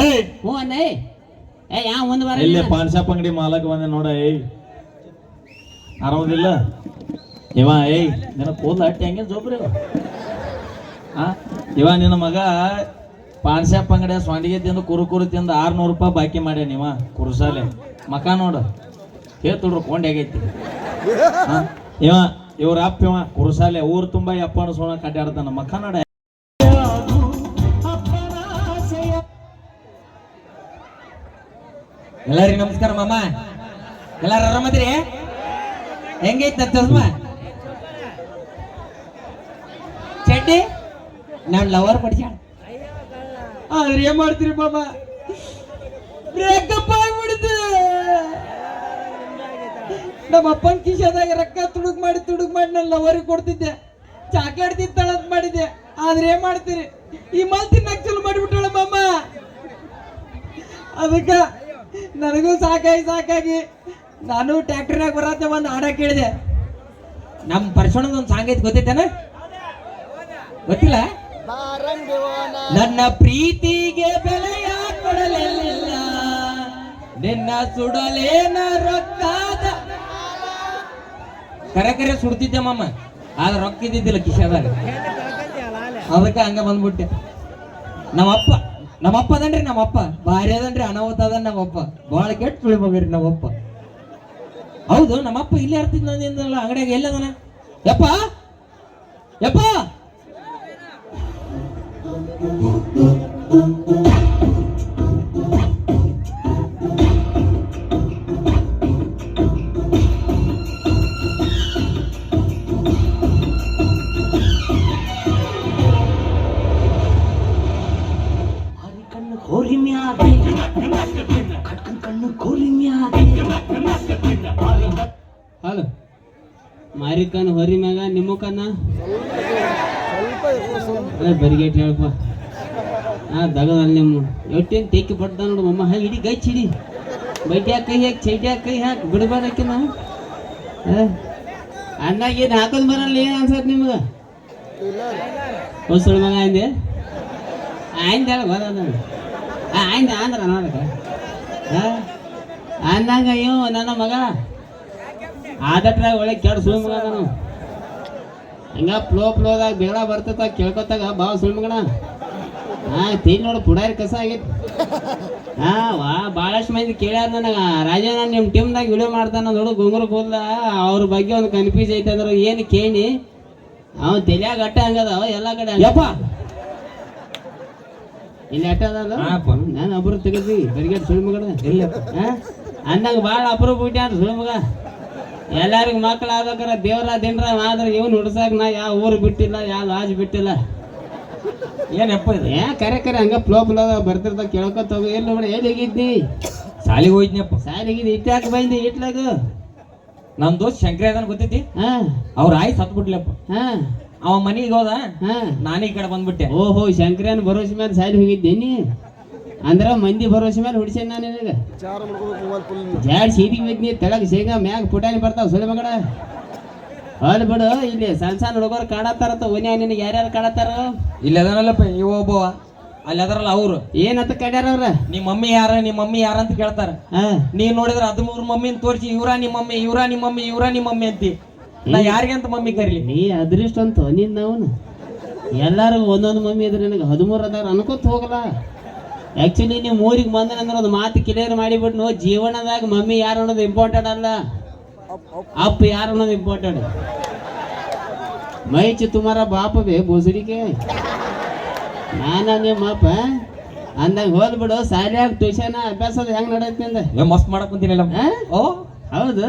ಏಯ್! ಹ್ಞೂ ಅನ್ನೇ ಏ ಯಾ ಇಲ್ಲೇ? ಪಾನ್ ಶಾಪ್ ಅಂಗಡಿ ಮಾಲಕ್ ಬಂದೆ ನೋಡ ಏಯ್. ಆರಾಮದಿಲ್ಲ? ಇವ ಏಯ್ ನಿನ್ನ ಕೂದಲ ಹಟ್ಟಿ ಹಂಗೆ ಜೋಬ್ರಿ ಇವ. ಆ? ಇವ ನಿನ್ನ ಮಗ ಪಾನ್ ಶಾಪ್ ಅಂಗಡಿ ಸ್ವಾಂಡಿಗೆ ತಿಂದು ಕುರು ಕುರು ತಿಂದು ಆರ್ನೂರು ರೂಪಾಯಿ ಬಾಕಿ ಮಾಡ್ಯಾನ ಇವ ಕುರುಸಾಲೆ. ಮಕ ನೋಡು. ಹೇಳ್ತುಡ್ರು ಕೊಂಡೆ ಆಗೈತಿ. ಇವ ಇವ್ರ ಅಪ್ಪ ಇವ ಕುರುಸಾಲೆ ಊರ್ ತುಂಬಾ ಯಪ್ಪನ ಸೋಣ ಕಡ್ಡಾಡ್ತಾನ ಮಕ ನೋಡ ಎಲ್ಲರಿಗೂ ನಮಸ್ಕಾರ ಮಾಮ. ಎಲ್ಲಾರು ಆರಾಮದ್ರಿ ಹೆಂಗೈತೆ ಚಸ್ಮ ಚಡ್ಡಿ? ನಾನು ಲವರ್ ಪಡಿಸ್ಯಾಳ. ಆದ್ರೆ ಏನ್ ಮಾಡ್ತೀರಿ ಮಾಮ? ಬ್ರೇಕಪ್ ಆಗ್ಬಿಡ್ತು. ನಮ್ಮ ಅಪ್ಪನ ಕಿಶಾದಾಗ ರೊಕ್ಕ ತುಡುಗ್ ಮಾಡಿ ತುಡುಗ್ ಮಾಡಿ ನಾನು ಲವರಿಗೆ ಕೊಡ್ತಿದ್ದೆ. ಚಾಕ್ಲೇಟ್ ತಿಂತಾಳಂತ ಮಾಡಿದ್ದೆ. ಆದ್ರೆ ಏನ್ ಮಾಡ್ತೀರಿ? ಈ ಮಲ್ತಿ ತಿನ್ನಕ್ ಚಲೋ ಮಾಡಿಬಿಟ್ಟಾಳ ಮಾಮ. ಅದಕ್ಕ ನನಗೂ ಸಾಕಾಗಿ ಸಾಕಾಗಿ ನಾನು ಟ್ಯಾಕ್ಟರ್ನಾಗ ಬರತ್ತೆ ಒಂದು ಹಾಡ ಕೇಳಿದೆ. ನಮ್ಮ ಪರ್ಸೋಣದ ಒಂದು ಸಾಂಗ್ ಐತಿ ಗೊತ್ತೈತೇನ? ಗೊತ್ತಿಲ್ಲ? ನನ್ನ ಪ್ರೀತಿಗೆ ಬೆಲೆಯ ಕೊಡಲಿಲ್ಲ ನಿನ್ನ ಸುಡಲೇನ ರೊಕ್ಕಾದ. ಕರೆ ಕರೆ ಸುಡ್ತಿದ್ದೆ ಮಮ್ಮ ಆದ್ರೆ ರೊಕ್ಕ ಇದ್ದಿದ್ದಿಲ್ಲ ಕಿಶಾದಾಗ. ಅದಕ್ಕೆ ಹಂಗ ಬಂದ್ಬಿಟ್ಟೆ. ನಮ್ಮಪ್ಪ ನಮ್ಮಪ್ಪ ಅದನ್ರಿ, ನಮ್ಮಪ್ಪ. ಭಾರಿ ಅದನ್ರಿ ಅನಾಹುತ ಅದ ನಮ್ಮಪ್ಪ. ಬಹಳ ಕೆಟ್ಟ ಸುಳಿ ಮಗರಿ ನಮ್ಮಪ್ಪ. ಹೌದು, ನಮ್ಮಪ್ಪ ಇಲ್ಲೇ ಇರ್ತಿದ್ ನಂದಿಲ್ಲ ಅಂಗಡಿಯಾಗ ಎಲ್ಲದನ ಯಪ್ಪ! ಯಪ್ಪ! ಎಷ್ಟೇನು ಬಡ್ದ ನೋಡು ಮಮ್ಮ. ಹಾಗೆ ಹಿಡಿ ಚಿಡಿ. ಹಿಡಿ ಬೈಟ್ಯಾಗ ಕೈ ಹಾಕಿ ಚೈಟ್ಯಾಗ ಕೈ ಹಾಕಿ. ಬಿಡಬಾರಕ್ಕೆ ನಾವು. ಅಂದಾಗ ಏನು ಹಾಕೋದು ಬರಲ್ಲ, ಏನು ಅನ್ಸತ್ ನಿಮ್ಗೆ? ಹೊಸಳು ಮಗ ಅಂದೆ. ಆಯ್ದ ಬರೋದ ಆಯ್ದ ಅಂದ್ರ ನೋಡಕ. ಅಂದಂಗ ಅಯ್ಯೋ, ನನ್ನ ಮಗ. ಆದಟ್ರಾಗ ಒಳ್ಳೆ ಕೆಡ ಸುಳ್ಳು ಮಗ ನಾನು ಹಂಗ ಫ್ಲೋ ಫ್ಲೋದಾಗ ಬೇಡ ಬರ್ತೈತ, ಕೇಳ್ಕೊತಾಗ ಬಾ ಸುಳ್ಳು ಮಗನ. ತಿನ್ ನೋಡು ಪುಡಾರಿ ಕಸ ಆಗೈತಿ ಹಾ ವಾ ಭಾಳಷ್ಟು ಮಂದಿ ಕೇಳ್ಯಾರ ನನಗ. ರಾಜನ ನಿಮ್ಮ ಟೀಮ್ದಾಗ ವಿಡಿಯೋ ಮಾಡ್ತಾನ ನೋಡು ಗುಂಗುರು ಕೂದಲ ಅವ್ರ ಬಗ್ಗೆ ಒಂದು ಕನ್ಫ್ಯೂಸ್ ಐತೆ ಅಂದ್ರೆ ಏನು ಕೇಳಿ? ಅವ ತೆಲಿಯಾಗ ಅಟ್ಟ ಹಂಗದ ಎಲ್ಲ ಕಡೆ. ಯಪ್ಪ! ಇಲ್ಲಿ ಅಟ್ಟ ಅದಲ್ಲ. ನಾನು ಅಬ್ರು ತೆಗದಿ ಬರಿಗೇಟ್ ಸುಳ್ಳು ಮಗಡ ಇಲ್ಲ ಅಂದಂಗ ಭಾಳ ಅಪರೂಪ ಬಿಟ್ಟಾನ ಸುಳ್ಳು ಮಗ ಎಲ್ಲರಿಗೂ ಮಕ್ಕಳು ಆಗ್ಬೇಕಾರ ದೇವ್ರ ದಿನ ಆದ್ರೆ ಇವನು ಹುಡ್ಸಕ್ ನಾ ಯಾವ ಊರು ಬಿಟ್ಟಿಲ್ಲ ಯಾವ ಲಾಜ್ ಬಿಟ್ಟಿಲ್ಲ. ಏನಪ್ಪ ಇದು? ಏ ಕರೆ ಕರೆ ಹಂಗ ಫ್ಲೋ ಫ್ಲೋ ಬರ್ತಿರ್ತಾವ ಕೇಳ್ಕೊತ ಹೋಗು. ಎಲ್ಲಿ ಹೇಗಿದ್ದಿ ಎಲ್ಲಿ ಹೋಗಿದ್ನಪ್ಪ ಶಾಲಿಗೆ ಹೋಯ್ದ್ನಪ್ಪ ಸಾಲಿಗಿದ್ ಇಟ್ಟಾಕ ಬಂದಿ ಇಟ್ಲಾಗ? ನಮ್ ದೋಸ್ತ್ ಶಂಕರ ಅದನ್ ಗೊತ್ತೈತಿ? ಹಾ. ಅವ್ರ ಆಯ್ ಸತ್ ಬಿಡ್ಲಪ್ಪ ಹಾ. ಅವ ಮನಿಗೆ ಹೋದ ಹಾ. ನಾನೇ ಈ ಕಡೆ ಬಂದ್ಬಿಟ್ಟೆ. ಓಹೋ ಶಂಕರನ್ ಭರೋಸೆ ಮೇಲೆ ಸಾಲಿ ಹೋಗಿದ್ದೇನಿ ಅಂದ್ರ ಮಂದಿ ಭರೋಸೆ ಮೇಲೆ ಹುಡ್ಸೇನ್ ನಾನು ನಿನಗ? ಜಾಡ್ ಸೀದಿಗೆ ಬಿದ್ನಿ ತೆಳಗ್ ಶೇಂಗಾ ಮ್ಯಾಗ ಪುಟಾಣಿ ಬರ್ತಾವ ಸುಳಿ ಮಗಡ. ಅಲ್ಲಿ ಬಿಡು ಇಲ್ಲಿ ಸಣ್ಣ ಸಣ್ಣ ಹುಡುಗರು ಕಾಡತ್ತಾರತ್ತ ಒನ್ಯಾಗ ನಿನಗೆ ಯಾರ್ಯಾರು ಕಾಣತ್ತಾರ ಇಲ್ಲಿ ಅದನಲ್ಲಪ್ಪ ಇವ ಒಬ್ಬವ. ಅಲ್ಲಿ ಅದರಲ್ಲ ಅವ್ರು. ಏನಂತ ಕಡ್ಯಾರ ಅವ್ರ? ನಿಮ್ಮ ಮಮ್ಮಿ ಯಾರ ನಿಮ್ಮ ಮಮ್ಮಿ ಯಾರ ಅಂತ ಕೇಳ್ತಾರ. ನೀ ನೋಡಿದ್ರ ಹದಿಮೂರು ಮಮ್ಮಿನ ತೋರಿಸಿ ಇವ್ರ ನಿಮ್ಮ ಮಮ್ಮಿ ಇವ್ರ ನಿಮ್ಮ ಮಮ್ಮಿ ಇವ್ರ ನಿಮ್ಮ ಮಮ್ಮಿ ಅಂತಿ. ನಾ ಯಾರಿಗೆ ಅಂತ ಮಮ್ಮಿ ಕರೀಲಿ? ನೀ ಅದೃಷ್ಟ ಅಂತ ನಿನ್ನ ಅವನು. ಎಲ್ಲರಿಗೂ ಒಂದೊಂದು ಮಮ್ಮಿ ಇದ್ರೆ ನಿನಗೆ ಹದಿಮೂರು ಅದಾರ ಅನ್ಕೋತ ಹೋಗಲ್ಲ. ಆ್ಯಕ್ಚುಲಿ ನೀವು ಮೂರಿಗೆ ಬಂದ್ರೆ ಅಂದ್ರೆ ಒಂದು ಮಾತು ಕ್ಲಿಯರ್ ಮಾಡಿಬಿಟ್ಟು ಜೀವನದಾಗ ಮಮ್ಮಿ ಯಾರು ಅನ್ನೋದು ಇಂಪಾರ್ಟೆಂಟ್ ಅಲ್ಲ. ಅಪ್ಪ ಯಾರು ಅನ್ನೋದು ಇಂಪಾರ್ಟೆಂಟ್ ಮೈ ಚಿ ತುಮಾರ ಬಾಪ ಬೇ ಬೋಸಡಿಕೆ. ನಾನ ನಿಮ್ಮ ಅಪ್ಪ ಅಂದಾಗ ಹೋದ್ ಬಿಡು ಸಾಲಿಯಾಗ ಟ್ಯೂಷನ್ ಅಭ್ಯಾಸ ಹೆಂಗ್ ನಡೆಯುತ್ತೆ ಅಂದ ಏ ಮಸ್ತ್ ಮಾಡಕ್ ಕುಂತೀನಿಲ್ಲ? ಓ? ಹೌದು.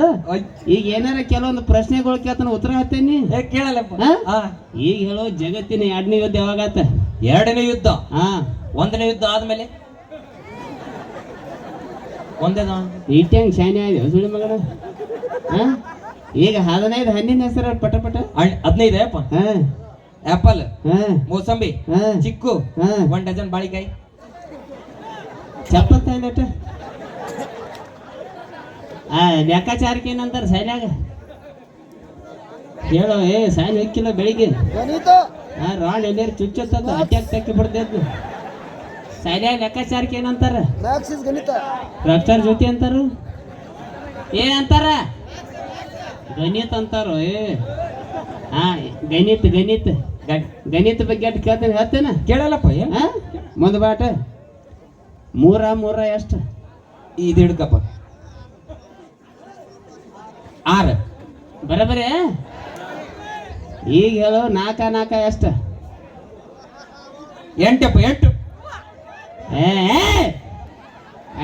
ಈಗ ಏನಾರ ಕೆಲವೊಂದು ಪ್ರಶ್ನೆಗಳು ಕೇಳ್ತಾನ ಉತ್ತರ ಹತ್ತೇನಿ ಕೇಳಲ್ಲಪ್ಪ. ಈಗ ಹೇಳೋ ಜಗತ್ತಿನ ಎರಡನೇ ಯುದ್ಧ ಯಾವಾಗತ್ತ ಎರಡನೇ ಯುದ್ಧ? ಹಾ ಒಂದನೇ ಯುದ್ಧ ಆದ್ಮೇಲೆ? ಒಂದೇ ಈ ಶಾನೆ ಆಯ್ತು ಸುಳಿ ಮಗನ? ಈಗ ಹದಿನೈದು ಹಣ್ಣಿನ ಹೆಸರು ಪಟ ಪಟ? ಹದಿನೈದು ಅಪ್ಪ ಹಾ. ಆಪಲ್ ಹಾ. ಮೋಸಂಬಿ ಹಾ. ಚಿಕ್ಕು ಒನ್ ಡಜನ್ ಬಾಳಿಕಾಯಿ. ಚಪ್ಪತ್ತ ಇಲ್ಲಟ ಆ ಲೆಕ್ಕಾಚಾರಕ್ಕೆ ಏನಂತಾರೆ ಸೈನ್ಯಾಗ? ಹೇಳೋ ಏ ಸೈನ್ ಹೊಕ್ಕಿಲ್ಲ ಬೆಳಿಗ್ಗೆ. ಹಾ ರಾಡ್ ಎಲ್ಲಾರು ಚುಚ್ಚತ್ತದ? ಅಟ್ಯಾಕ್ ತಕ್ಕಿ ಬಿಡ್ತೈತಿ ಸೈನ್ಯಾಗ ಲೆಕ್ಕಾಚಾರಕ್ಕೆ ಏನಂತಾರೆ? ರಕ್ಷಾರ್ ಜ್ಯೋತಿ ಅಂತಾರು? ಏನಂತಾರ ಅಂತಾರ? ಗಣಿತ ಅಂತಾರ ಹಾ ಗಣಿತ ಗಣಿತ ಗಣಿತ ಬಗ್ಗೆ ಅಟ್ ಕೇಳ್ತೇನೆ ಹೇಳ್ತೇನೆ? ಕೇಳಲ್ಲಪ್ಪ ಹಾ ಮುಂದೆ ಬಾಟ. ಮೂರ ಮೂರ ಎಷ್ಟು? ಇದು ಹಿಡ್ಕಪ್ಪ ಆರು ಬರಬರೇ ಈಗ ಹೇಳು ನಾಲ್ಕ ನಾಲ್ಕ ಎಷ್ಟು? ಎಂಟಪ್ಪ ಎಂಟು. ಏ.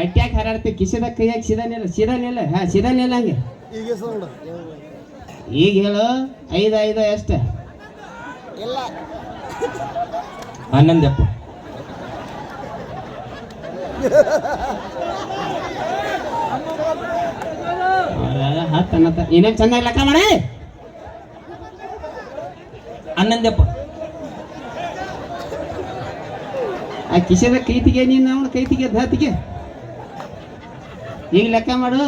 ಅಟ್ಯಾಕ್ ಹರಾಡ್ತಿ ಕಿಸಿದ ಕೈಯಾಗ ಸಿದನಿಲ್ಲ ಸಿದಾನಿಲ್ಲ ಹಾ ಸಿದಾನಿಲ್ಲ ಹಂಗೆ. ಈಗ ಹೇಳು ಐದು ಐದು ಎಷ್ಟು? ಇಲ್ಲ. ಹನ್ನೊಂದಪ್ಪ. ಹತ್ತು ಅನ್ನತ್ತ. ಇನ್ನೇನು ಚೆನ್ನಾಗಿ ಲೆಕ್ಕ ಮಾಡಿ? ಹನ್ನೊಂದಪ್ಪ. ಆ ಕಿಶದ ಕೈತಿಗೆ ನೀನು ಅವನ ಕೈತಿಗೆ ಧಾತಿಗೆ? ಈಗ ಲೆಕ್ಕ ಮಾಡು.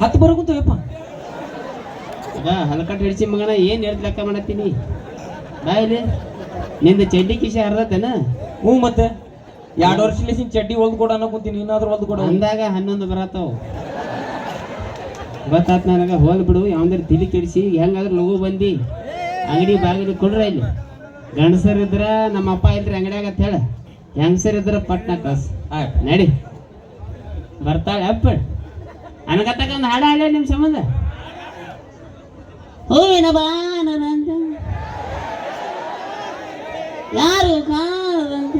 ಹತ್ತು ಬರಕುತ್ತವಪ್ಪ ಯಪ್ಪ. ಹಲಕಟ್ಟು ಹಿಡಿಸಿ ಮಗನ ಏನು ಹೇಳ್ದು ಲೆಕ್ಕ ಮಾಡತ್ತೀನಿ? ಬಾ ಇಲ್ಲಿ. ನಿಂದ ಚಡ್ಡಿ ಕಿಸೆ ಹರಿದತ್ತೇನ ಹ್ಞೂ ಮತ್ತೆ. ಎರಡು ವರ್ಷ ಲೇಸಿನ ಚಡ್ಡಿ ಹೊಲ್ದು ಕೊಡ ಅನ್ನಕುಂತೀನಿ ಇನ್ನಾದ್ರೂ ಹೊಲ್ದು ಕೊಡ. ಅಂದಾಗ ಹನ್ನೊಂದು ಬರತ್ತಾವ. ಗೊತ್ತಾತ್ ನನಗೆ ಹೋಲ್ ಬಿಡು ಯಾವಂದ್ರೆ ತಿಳಿ ಕೆಡಿಸಿ ಹೆಂಗಾದ್ರೂ ಲಗು ಬಂದಿ. ಅಂಗಡಿ ಬಾಗಿಲು ಕೊಡ್ರ ಇಲ್ಲಿ. ಗಂಡಸರ್ ಇದ್ರ ನಮ್ಮ ಅಪ್ಪ ಇಲ್ರಿ ಅಂಗಡಿಯಾಗ ಅಂತ ಹೇಳ. ಹೆಂಗಸರ್ ಇದ್ರ ಪಟ್ನಾ ಕಸ್ ನಡಿ. ಬರ್ತಾಳೆ ಅಪ್ಪ. ಅನಗತ್ತಕ ಒಂದು ಹಾಡ ಹಾಡ ನಿಮ್ಮ ಸಂಬಂಧ? ಹೂವಿನ ಬಾನರಂತ ಯಾರು ಕಾಣದಂತ?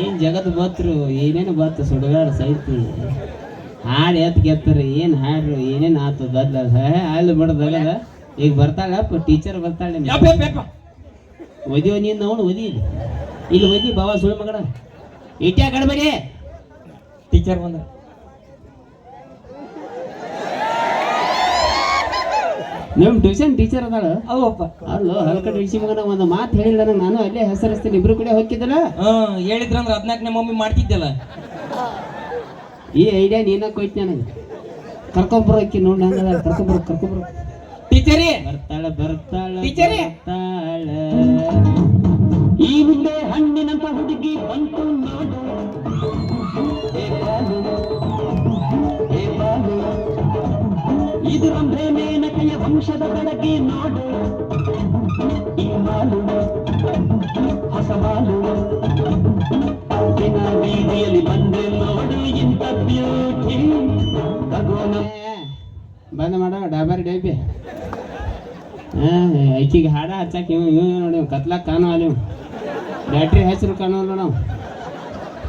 ಏನ್ ಜಗತ್ ಬತ್ರು ಏನೇನು ಬತ್ತು ಸುಡುಗಾಡ ಸೈತಿ ಹಾಡು ಎತ್ ಗೆತ್ತರು ಏನು ಹಾಡ್ರು ಏನೇನು ಆತು ಬದ್ಲ ಅಲ್ಲಿ ಬಿಡದಲ್ಲ ಈಗ ಬರ್ತಾಳಪ್ಪ ಟೀಚರ್ ಬರ್ತಾಳೆ. ಒದಿಯೋ ನೀನು ಅವನು ಒದಿ. ಇಲ್ಲಿ. ಹೋಗಿ ಬಾವ ಸುಳ್ಳು ಮಗಡ ಇಟ್ಯಾ ಗಡಬೇಡಿ ಟೀಚರ್ ಬಂದ. ನಿಮ್ ಟ್ಯೂಷನ್ ಟೀಚರ್ ಅದಾಳ? ಅವಪ್ಪ ಅಲ್ಲೋ ಹಲ್ಕಡೆ ಇಳಿಸಿ ಮಗನ ಒಂದು ಮಾತು ಹೇಳಿಲ್ಲ ನಂಗೆ ನಾನು ಅಲ್ಲೇ ಹೆಸರಿಸ್ತೀನಿ ಇಬ್ರು ಕೂಡ ಹೋಗಿದ್ದಲ್ಲ ಹ್ಮ್ ಹೇಳಿದ್ರಂದ್ರ ಹದಿನಾಲ್ಕನೇ ಮಮ್ಮಿ ಮಾಡ್ತಿದ್ದಲ್ಲ. ಈ ಐಡಿಯಾ ನೀನ ಕೊಯ್ತು ನನಗೆ. ಕರ್ಕೊಂಬರೋ ಅಕ್ಕಿ ನೋಡಿ ಹಂಗದ ಕರ್ಕೊಂಬರೋ ಟೀಚರಿ ಟೀಚರೇ ಬರ್ತಾಳ ಬರ್ತಾಳ ಟೀಚರಿ ಬರ್ತಾಳ. ಹುಡುಗಿ ಬಂತು ನೋಡು ಏ ಬಾಲು, ಏ ಬಾಲು. ಇದು ಅಂದ್ರೆ ಮೇನಕೆಯ ವಂಶದ ಬೆಳಗ್ಗೆ ನೋಡು. ಈ ಮಾಲು ಹೊಸ ಮಾಲು. ದಿನ ಬೀದಿಯಲ್ಲಿ ಬಂದೆ ನೋಡು ಇಂಥ ಬ್ಯೂಟಿ ಬಂದ್ ಮಾಡೋ ಡಾಬಾರಿ ಡೈಪಿ. ಐಕಿಗೆ ಹಾಡ ಹಚ್ಚಾಕ ಇವ್ ಇವ್ ನೋಡಿ ಕತ್ಲಾಕ ಕಾಣೋ ಅಲ್ಲಿ ಬ್ಯಾಟ್ರಿ ಹೆಸರು ಕಾಣೋಲ್ಲ ನಾವು.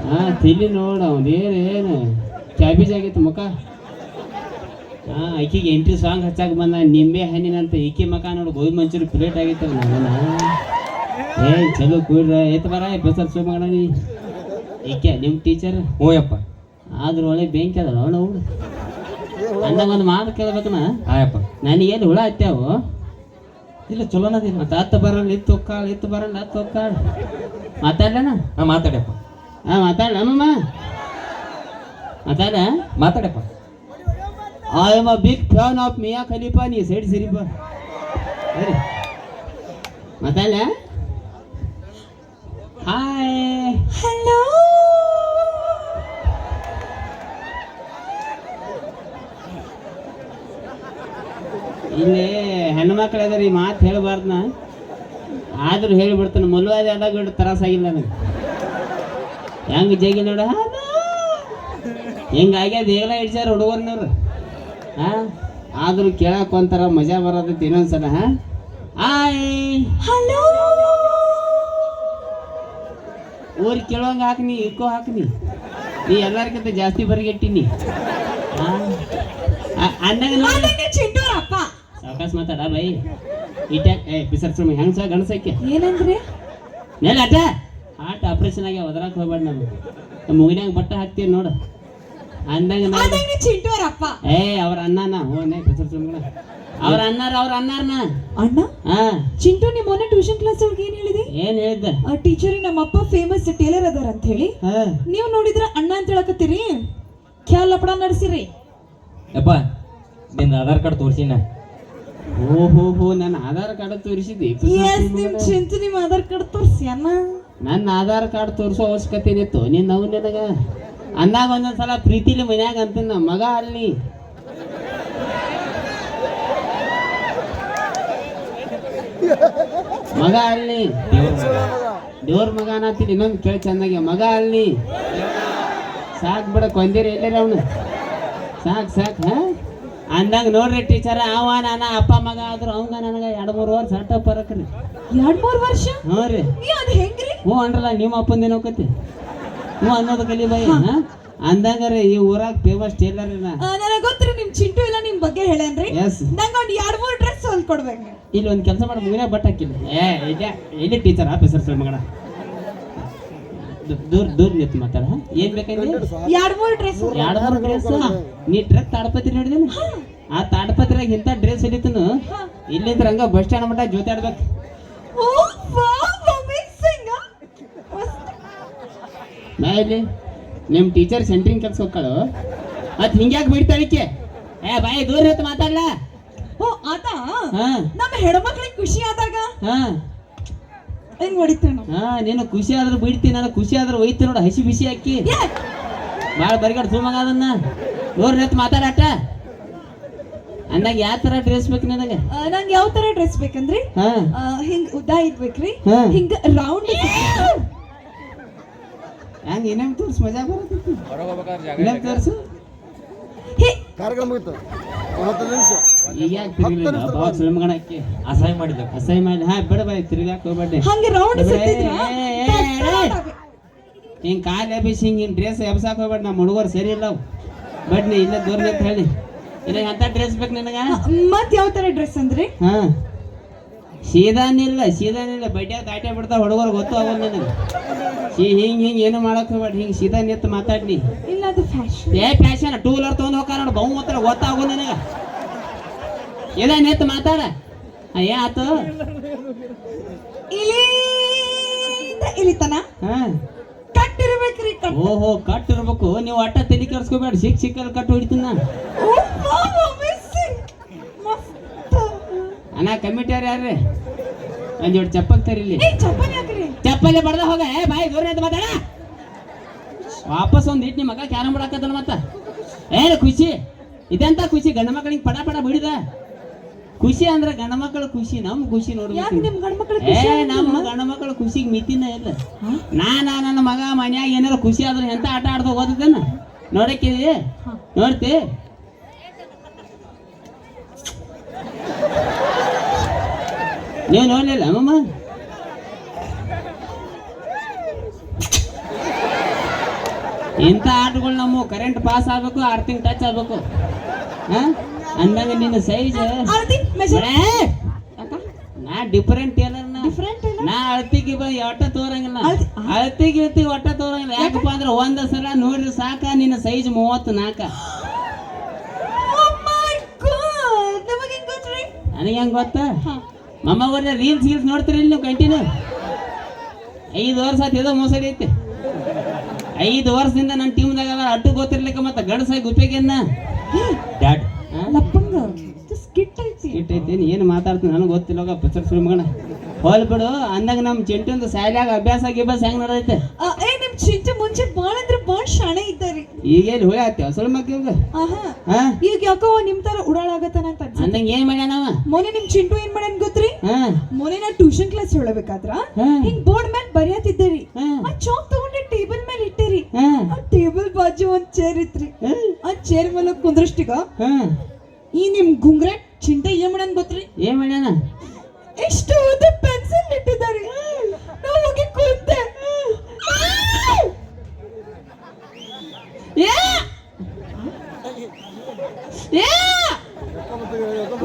ಹಾಂ ತಿಳಿ ನೋಡು ಅವ್ನು ಏನು ಏನು? ಕ್ಯಾಬೇಜ್ ಆಗೈತೆ ಮುಖ. ಹಾಂ ಆಕಿಗೆ ಎಂಟ್ರಿ ಸಾಂಗ್ ಹಚ್ಚಾಕ ಬಂದ ನಿಂಬೆ ಹಣ್ಣಿನಂತ. ಈಕೆ ಮಕ ನೋಡು ಗೋಬಿ ಮಂಚೂರಿ ಪ್ಲೇಟ್ ಆಗೈತೆ ನನ್ನ ಏ ಚಲೋ ಕೂಡ್ರ. ಎತ್ ಬರ ಬೆಸಲ್ ಶೋ ನೀ ಈಕೆ ನಿಮ್ಮ ಟೀಚರ್ ಹೋಯಪ್ಪ ಆದ್ರ ಒಳ್ಳೆ ಬೆಂಕಿ ಅದಲ್ಲ ಅವಳು ಅಂದಾಗ ಒಂದು ಮಾತು ಕೇಳ್ಬೇಕನ? ಆಯಪ್ಪ. ನನಗೇನು ಹುಳ ಹತ್ಯಾವು? ಇಲ್ಲ ಚಲೋನದಿಲ್ಲ ಮತ್ತೆ ಹತ್ತು ಬರಲ್ಲ ಇತ್ತು ಒಕ್ಕಾಳು ಇತ್ತು ಬರಲ್ಲ ಹತ್ತು ಒಕ್ಕಾಳು. ಮಾತಾಡೋಣ ಹಾ ಮಾತಾಡ್ಯಪ್ಪ ಹಾಂ ಮಾತಾಡಮ್ಮ ಮಾತಾಡ. ಮಾತಾಡ್ಯಪ್ಪ I am a big fan of Mia Khalifa ನೀ ಸೈಡ್ ಸಿರಿಪ ಸರಿ. ಮಾತಾಡ ಹಾಯ್ ಹಲೋ ಇಲ್ಲಿ ಹೆಣ್ಮಕ್ಳು ಅದಾರ ಈ ಮಾತು ಹೇಳಬಾರ್ದನ. ಆದ್ರೂ ಹೇಳಿಬಿಡ್ತಾನೆ ಅದೇ ಅದ ಇಟ್ಟು ತ್ರಾಸಾಗಿಲ್ಲ ನನಗೆ. ಹೆಂಗೆ ಜಗಿ ನೋಡ ಹಿಂಗಾಗ್ಯದ ಈಗಲ ಹಿಡ್ಸ್ಯಾರ ಹುಡುಗರ್ನವ್ರು ಹಾಂ ಆದ್ರೂ ಕೇಳಕ್ಕೆ ಒಂಥರ ಮಜಾ ಬರೋದೈತಿ ಇನ್ನೊಂದ್ಸಲ ಹಾಂ. ಆಯ್ ಹಲೋ. ಊರಿಗೆ ಕೇಳೋಂಗೆ ಹಾಕ್ನಿ ಇಕ್ಕೋ ಹಾಕ್ನಿ ನೀ. ಎಲ್ಲರಿಗಿಂತ ಜಾಸ್ತಿ ಬರಿಗೆಟ್ಟಿನಿ. ಹಾಂ. ಅಪ್ಪ ಸಾವಕಾಶ ಮಾತಾಡ ಬೈ. ಈಟ ಏ ಬಿಸರ್ ಹೆಂಗ್ ಹೆಂಗ್ಸ ಗಣಸಕ್ಕೆ ಏನಂದ್ರಿ? ಮೇಲೆ ಅಟ ಆಟ ಆಪ್ರೇಷನ್ ಆಗಿ ಒದರಾಕ್ ಹೋಗ್ಬೇಡ ನಾನು. ನಮ್ಮ ಮೂಗಿನಾಗ ಬಟ್ಟೆ ಹಾಕ್ತೀವಿ ನೋಡು. ಅಂದಂಗ ಚಿಂಟೋರಪ್ಪ. ಏ ಅವ್ರ ಅಣ್ಣನ. ಹೋನೆ ಬಿಸರ್ ಸುಮ್ಮನೆ ಅವ್ರ ಅಣ್ಣಾರ ಅವ್ರ ಅಣ್ಣಾರ್ನ. ಅಣ್ಣ? ಹಾ. ಚಿಂಟು ನಿಮ್ಮ ಮೊನ್ನೆ ಟ್ಯೂಷನ್ ಕ್ಲಾಸ್ ಒಳಗೆ ಏನ್ ಹೇಳಿದೆ? ಏನ್ ಹೇಳಿದ್ದ? ಆ ಟೀಚರ್ ನಮ್ಮಪ್ಪ ಫೇಮಸ್ ಟೇಲರ್ ಅದಾರ ಅಂತ ಹೇಳಿ. ಹಾ. ನೀವು ನೋಡಿದ್ರ ಅಣ್ಣ ಅಂತ ಹೇಳಕತ್ತೀರಿ? ಖ್ಯಾಲ್ ಲಪಡ ನಡೆಸಿರಿ. ಯಪ್ಪ ನಿನ್ನ ಆಧಾರ್ ಕಾರ್ಡ್ ತೋರಿಸಿನ. ಓಹೋ ಹೋ ನನ್ನ ಆಧಾರ್ ಕಾರ್ಡ್ ತೋರಿಸಿದೆ ಎಸ್ ನಿಮ್ ಚಿಂತು ನಿಮ್ ಆಧಾರ್ ಕಾರ್ಡ್ ತೋರಿಸಿ ಅಣ್ಣ. ನನ್ನ ಆಧಾರ್ ಕಾರ್ಡ್ ತೋರಿಸೋ ಅವಶ್ಯಕತೆ ಏನಿತ್ತು ನೀನ್ ನಾವು ನಿನಗ. ಅಂದಾಗ ಒಂದೊಂದ್ಸಲ ಪ್ರೀತಿಲಿ ಮನ್ಯಾಗ ಅಂತೀನಿ ನಮ್ಮ ಮಗ ಅಲ್ಲಿ. ಮಗ ಅಲ್ಲಿ. ದೇವ್ರ ಮಗ. ಅನ್ನತ್ತೀನಿ ಇನ್ನೊಂದು ಕೇಳಿ ಚೆನ್ನಾಗಿ ಮಗ ಅಲ್ಲಿ. ಸಾಕ್ ಬಿಡ ಕೊಂದಿರಿ. ಎಲ್ಲರ ಅವನು? ಸಾಕ್ ಸಾಕ್ ಹಾ? ಅಂದಂಗ ನೋಡ್ರಿ ಟೀಚರ್ ಅವ ನಾನ ಅಪ್ಪ ಮಗ ಆದ್ರು ಅವಂಗ ನನಗ ಎರಡು ಮೂರು ವರ್ಷ ಸಟ್ಟ ಪರಕ್ರಿ ಎರಡ್ ಮೂರ್ ವರ್ಷ? ಹ್ಞೂ ರೀ. ಅದು ಹೆಂಗ್ರಿ? ಹ್ಞೂ ಅನ್ರಲ್ಲ ನಿಮ್ಮ ಅಪ್ಪಂದ ಏನೋಕತಿ ಹ್ಞೂ ಅನ್ನೋದು ಕಲಿ ಬೈ ಅಂದಂಗ ರೀ ಈ ಊರಾಗ ಫೇಮಸ್ ಟೇಲರ್ ನಾ ನನಗೆ ಗೊತ್ತ್ರಿ ನಿಮ್ ಚಿಂಟು ಇಲ್ಲ ನಿಮ್ ಬಗ್ಗೆ ಹೇಳೇನ್ರಿ? ಎಸ್ ನಂಗೆ ಒಂದ್ ಎರಡ್ ಮೂರ್ ಡ್ರೆಸ್ ಹೊಲ್ಕೊಡ್ಬೇಕು ಇಲ್ಲಿ ಒಂದು ಕೆಲಸ ಮಾಡಿ ಮುಗಿನ ಬಟ್ ಹಾಕಿಲ್ಲ ಏ ಇಲ್ಲ ಇಲ್ಲಿ ಟೀಚರ್ ಆಫೀಸರ್ ಸರ್ ಮಗನ? ದೂ- ದೂರ ದೂರ ನಿಂತು ಮಾತಾಡ ಏನ್ ಬೇಕಂದ್ರೆ? ಎರಡ್ ಮೂರ್ ಡ್ರೆಸ್ ಎರಡು ಮೂರು ಡ್ರೆಸ್ ನೀ ಟ್ರಕ್ ತಾಡಪತ್ರಿ ನೋಡಿದೇನು? ಆ ತಾಡಪತ್ರಿಯಾಗ ಇಂಥ ಡ್ರೆಸ್ ಹಿಡಿತನು? ಇಲ್ಲಿಂದ ಹಂಗ ಬಸ್ ಸ್ಟ್ಯಾಂಡ್ ಮಟ್ಟ ಜೊತೆ ಆಡ್ಬೇಕು. ನಾ ಇಲ್ಲಿ ನಿಮ್ಮ ಟೀಚರ್ ಸೆಂಟ್ರಿಂಗ್ ಕೆಲ್ಸ ಹೋಗ್ಕಳು ಅದ್ ಹಿಂಗ್ಯಾಕ್ ಬಿಡ್ತಾಳಿಕೆ ಏ ಬಾಯಿ ದೂರ ನಿಂತು ಮಾತಾಡ್ಲ? ಓ ಆತ? ಹಾ. ನಮ್ಮ ಹೆಣ್ಮಕ್ಳಿಗೆ ಖುಷಿ ಆದಾಗ? ಹಾ. ಹೆಂಗ್ ಹೊಡಿತಾನ ಹಾ ನೀನು ಖುಷಿ ಆದ್ರೆ ಬಿಡ್ತಿ ನಾನು ಖುಷಿ ಆದ್ರೆ ಒಯ್ತಿ ನೋಡು ಹಸಿ ಬಿಸಿ ಹಾಕಿ. ಭಾಳ ಬರಿಗಾಡ್ ಸುಮ್ಮ ಅದನ್ನ. ನೋಡ್ರಿ ನೆತ್ ಮಾತಾಡಾಟ? ಅಂದಾಗ ಯಾವ ತರ ಡ್ರೆಸ್ ಬೇಕು ನನಗೆ? ನಂಗೆ ಯಾವ ತರ ಡ್ರೆಸ್ ಬೇಕಂದ್ರಿ? ಹಿಂಗ್ ಉದ್ದ ಇರ್ಬೇಕ್ರಿ ಹಿಂಗ್ ಹಿಂಗ ರೌಂಡ್ ಹಂಗ ಏನೇನು ತೋರ್ಸ್ ಮಜಾ ಬರತ್ತೆ ಏನೇನು ತೋರ್ಸು. ಹೇ! ಕಾರ್ಯಕ್ರಮ ಮುಗಿತು. ಹತ್ತು ನಿಮಿಷ. ಅಸಹ್ಯ ಮಾಡಿದ ಅಸಹ್ಯ ಮಾಡಿ ಹಾ ಬಿಡ ಬಾಯ್ ತಿರ್ಗಾಕ್ ಹೋಗ್ಬೇಡಿ. ಹಂಗೆ ರೌಂಡ್ ಸುತ್ತಿದ್ರ. ಹಿಂಗ್ ಕಾಲ್ ಎಬ್ಬಿಸಿ ಹಿಂಗ್ ಡ್ರೆಸ್ ಎಬ್ಸಾಕ ಹೋಗ್ಬೇಡ ನಮ್ಮ ಹುಡುಗರು ಸರಿ ಇಲ್ಲ ಅವು. ಬಟ್ ನೀ ಇಲ್ಲ ದೂರ ನಿಂತ ಹೇಳಿ. ಇಲ್ಲ ಎಂತ ಡ್ರೆಸ್ ಬೇಕು ನಿನಗ? ಮತ್ ಯಾವ ತರ ಡ್ರೆಸ್ ಅಂದ್ರಿ? ಹಾ. ಸೀದಾನಿಲ್ಲ ಸೀದಾನಿಲ್ಲ ಬಡ್ಯಾಗ ದಾಟೆ ಬಿಡ್ತಾ ಹುಡುಗರು ಗೊತ್ತು ಆಗೋದು ನನಗೆ. ಈ ಹಿಂಗ್ ಹಿಂಗ್ ಏನು ಮಾಡಕ್ ಹೋಗ್ಬೇಡ ಹಿಂಗ್ ಸೀದಾ ನಿಂತು ಮಾತಾಡ್ನಿ. ಇಲ್ಲ ಅದು ಫ್ಯಾಷನ್ ಏ ಫ್ಯಾಷನ್ ಟೂ ವೀಲರ್ ತೊಗೊಂಡು ಹೋಗ್ತಾರ ನೋಡಿ ಬಹು ಮಾತ್ರ ಗೊತ್ತಾಗೋ ನನಗ. ಇದ ನಿಂತು ಮಾತಾಡ. ಏ ಆತು. ಕಟ್ಟಿರ್ಬೇಕ್ರಿ ಕಟ್ ಓಹೋ ಕಟ್ ಇರ್ಬೇಕು ನೀವು ಅಟ್ಟ ತಲೆ ಕೆಡ್ಸ್ಕೋಬೇಡ ಸಿಕ್ ಸಿಕ್ಕಲ್ಲಿ ಕಟ್ಟು ಹೊಡಿತೀನಿ ನಾನು ಓ ವಾವ್ ಅಮೇಜಿಂಗ್ ಮಸ್ತ್ ಅಣ್ಣ ಕಮಿಟಿಯವ್ರು ಯಾರ್ರಿ? ಒಂದ್ ಜೋಡಿ ಚಪ್ಪಲ್ ತರಿಲಿ. ಚಪ್ಪಲ್ ಬಡ್ದ ಹೋಗ. ಏ ಬಾಯಿ ದೂರ ಅಂತ ಮಾತಾಡ. ವಾಪಸ್ ಒಂದ್ ಇಟ್ಟು ನಿಮ್ಮ ಮಗ ಕ್ಯಾರಂ ಬಿಡಾಕತ್ತನ ಮತ್ತ? ಏನ ಖುಷಿ. ಇದೆಂತ ಖುಷಿ? ಗಂಡ ಮಕ್ಕಳಿಗೆ ಪಡ ಪಡ ಬಿಡಿದ? ಖುಷಿ ಅಂದ್ರೆ ಗಂಡ ಮಕ್ಕಳ ಖುಷಿ ನಮ್ ಖುಷಿ ಯಾಕೆ ನೋಡ್ಬೇಕು ಏ ನಮ್ಮ ಗಂಡ ಮಕ್ಕಳ ಖುಷಿಗೆ ಮಿತಿನ ಇಲ್ಲ. ನಾ ನನ್ನ ಮಗ ಮನ್ಯಾಗ ಏನಾರ ಖುಷಿ ಆದ್ರೆ ಎಂತ ಆಟ ಆಡ್ದ ಓದದೇನ ನೋಡಕ್ಕಿದಿ ನೋಡ್ತಿ. ನೀವು ನೋಡ್ಲಿಲ್ಲ ಅಮ್ಮಮ್ಮ? ಇಂಥ ಆಟಗಳು ನಮ್ಮ ಕರೆಂಟ್ ಪಾಸ್ ಆಗ್ಬೇಕು ಅರ್ಥಿಂಗ್ ಟಚ್ ಆಗ್ಬೇಕು. ಅಂದಂಗ ನಿನ್ನ ಸೈಜ್ ನಾ ಡಿಫರೆಂಟ್ ಟೇಲರ್ ನಾ. ಅಳ್ತಿಗೆ ಒಟ್ಟ ತೋರಂಗಿಲ್ಲ. ಅಳತಿಗೆ ಇಳ್ತಿಗೆ ಒಟ್ಟ ತೋರಂಗಿಲ್ಲ. ಯಾಕಪ್ಪ ಅಂದ್ರೆ ಒಂದ್ ಸಲ ನೋಡ್ರಿ ಸಾಕ ನಿನ್ನ ಸೈಜ್ ಮೂವತ್ತು ನಾಲ್ಕ? ನನಗೆ ಹೆಂಗ್ ಗೊತ್ತಾ. ಮಮ್ಮ ರೀಲ್ಸ್ ಗೀಲ್ಸ್ ನೋಡ್ತೀರಿ ನೀವು ಕಂಟಿನ್ಯೂ ಐದು ವರ್ಷ ಆಯ್ತು ಇದೋ ಮೋಸ ಐತೆ. ಐದು ವರ್ಷದಿಂದ ನನ್ನ ಟೀಮ್ದಾಗ ಅಟ್ಟು ಗೊತ್ತಿರ್ಲಿಕ್ಕ ಮತ್ತೆ ಗಡಸಾಗಿ ಉಪಯೋಗನ್ನ ಡ್ಯಾಡ್ ಲಪ್ಪಂಗ ಸ್ಕಿಟ್ ಐತಿ. ಏನು ಮಾತಾಡ್ತೀನಿ ನನಗೆ ಗೊತ್ತಿಲ್ಲ ಪಚ್ಚರ್ ಸುಳ್ಳು ಹೋಲ್ ಬಿಡು. ಅಂದಾಗ ನಮ್ಮ ಚೆಂಟುಂದು ಶಾಲ್ಯಾಗ ಅಭ್ಯಾಸ ಗಿಭ್ಯಾಸ ಹೆಂಗ್ ನಡೆದೈತೆ? ಏ ನಿಮ್ ಚಿಂಟು ಮುಂಚೆ ಬಾಳ ಅಂದ್ರೆ ಬಾಳ ಶಾಣೆ ಇದ್ದಾರಿ. ಈಗ ಎಲ್ಲಿ ಹುಳಿ ಮಕ್ಳಿಗೆ ಆಹಾ. ಈಗ ಯಾಕೋ ನಿಮ್ ತರ ಉಡಾಳಾಗತ್ತಾನ ಅಂತ. ಅಂದಂಗ ಏನ್ ಮಾಡ್ಯಾನವ ಮೊನ್ನೆ ನಿಮ್ ಚಿಂಟು ಏನ್ ಮಾಡ್ಯಾನ ಗೊತ್ತ್ರಿ? ಮೊನ್ನೆ ನಾ ಟ್ಯೂಷನ್ ಕ್ಲಾಸ್ ಹೇಳಬೇಕಾದ್ರ. ಹಿಂಗ್ ಬೋರ್ಡ್ ಮೇಲೆ ಬರೆಯತ್ತಿದ್ದೇರಿ. ಆ. ಚಾಕ್ ತಗೊಂಡೆ ಟೇಬಲ್ ಮೇಲೆ ಇಟ್ಟೇರಿ. ಆ. ಟೇಬಲ್ ಬಾಜು ಒಂದ್ ಚೇರ್ ಇತ್ರಿ. ಆ. ಚೇರ್ ಮೇಲೆ ಕುಂದ್ರಷ್ಟಿಗ ಹಾ ಈ ನಿಮ್ ಗುಂಗ್ರೆ ಚಿಂಟ ಏನ್ ಮಾಡ್ಯಾನ ಗೊತ್ತ್ರಿ? ಏನ್ ಮಾಡ್ಯಾನ? ಎಷ್ಟು ಉದ್ದ ಪೆನ್ಸಿಲ್ ಇಟ್ಟಿದ್ದಾರೆ ನಾವು ಹೋಗಿ ಕೂತೆ!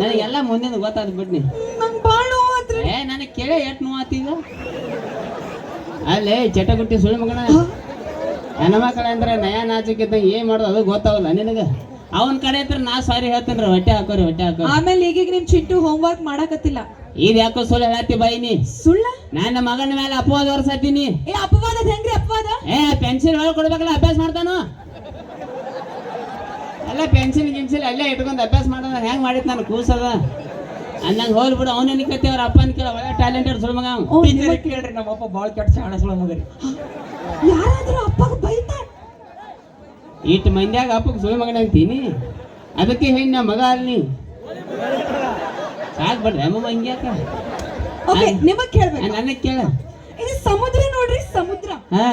ನನಗೆಲ್ಲ ಮುಂದಿನ ಗೊತ್ತಾದ್ ಬಿಡ್ನಿ. ನಂಗ್ ನೋವಾತ್ರಿ ಏ ನನಗೆ ಕೇಳಿ ಎಟ್ ನೋವಾತೀಗ ಅಲ್ಲೇ ಚಟಗುಟ್ಟಿ ಸುಳ್ಳು ಮಗನ. ಹೆಣ್ಮಕ್ಳ ಅಂದ್ರೆ ನಯ ನಾಚಿಕಿದ್ದ ಏನ್ ಮಾಡೋದು ಅದು ಗೊತ್ತಾವಲ್ಲ ನಿನಗ? ಅವನ ಕಡೆ ಹತ್ರ ನಾ ಸಾರಿ ಹೇಳ್ತೇನ್ರಿ ಹೊಟ್ಟೆ ಹಾಕೋರಿ ಹೊಟ್ಟೆ ಹಾಕೋ ಆಮೇಲೆ ಈಗೀಗ ನಿಮ್ ಹೋಮ್ ವರ್ಕ್ ಮಾಡಕತ್ತಿಲ್ಲ. ಇದು ಯಾಕೋ ಸುಳ್ಳು ಹೇಳತ್ತಿ ಬೈನಿ ನೀ? ಸುಳ್ಳ? ನನ್ನ ಮಗನ ಮೇಲೆ ಅಪವಾದ ಹೊರಸತ್ತೀನಿ ಏ ಅಪವಾದ ಹೆಂಗ್ರಿ ಅಪವಾದ? ಏ ಪೆನ್ಸಿಲ್ ಒಳಗೆ ಕೊಡ್ಬೇಕಲ್ಲ ಅಭ್ಯಾಸ ಮಾಡ್ತಾನು. ಅಲ್ಲ ಪೆನ್ಸಿಲ್ ಗಿನ್ಸಿಲ್ ಅಲ್ಲೇ ಇಟ್ಕೊಂಡು ಅಭ್ಯಾಸ ಮಾಡೋದ ಹೆಂಗ್ ಮಾಡಿದ್ ನಾನು ಕೂಸದ? ಅಂದಂಗ ಹೋಲ್ ಬಿಡು ಅವನ ಕತ್ತಿ ಅವ್ರ ಅಪ್ಪನ ಕೇಳ ಒಳ್ಳೆ ಟ್ಯಾಲೆಂಟೆಡ್ ಸುಳ್ಳು ಮಗ ಟೀಚರ್ ಕೇಳ್ರಿ ನಮ್ಮ ಅಪ್ಪ ಬಾಳ ಕೆಟ್ಟ ಶಾಣ ಸುಳ್ಳು ಮಗರಿ. ಯಾರಾದ್ರೂ ಅಪ್ಪಗೆ ಬೈತಾರ? ಇಟ್ಟು ಮಂದ್ಯಾಗ ಅಪ್ಪಗೆ ಸುಳ್ಳು ಮಗನ ಅಂತೀನಿ ಅದಕ್ಕೆ ಹೆಣ್ಣ ಮಗ ಅಲ್ಲಿ ಸಾಕ್ ಬಿಡ್ರಿ ಅಮ್ಮ ಹಂಗ್ಯಾಕ ಓಕೆ ನಿಮಗ್ ಕೇಳ್ಬೇಕು. ನನಗೆ ಕೇಳ. ಇದು ಸಮುದ್ರ ನೋಡ್ರಿ ಸಮುದ್ರ. ಹಾ.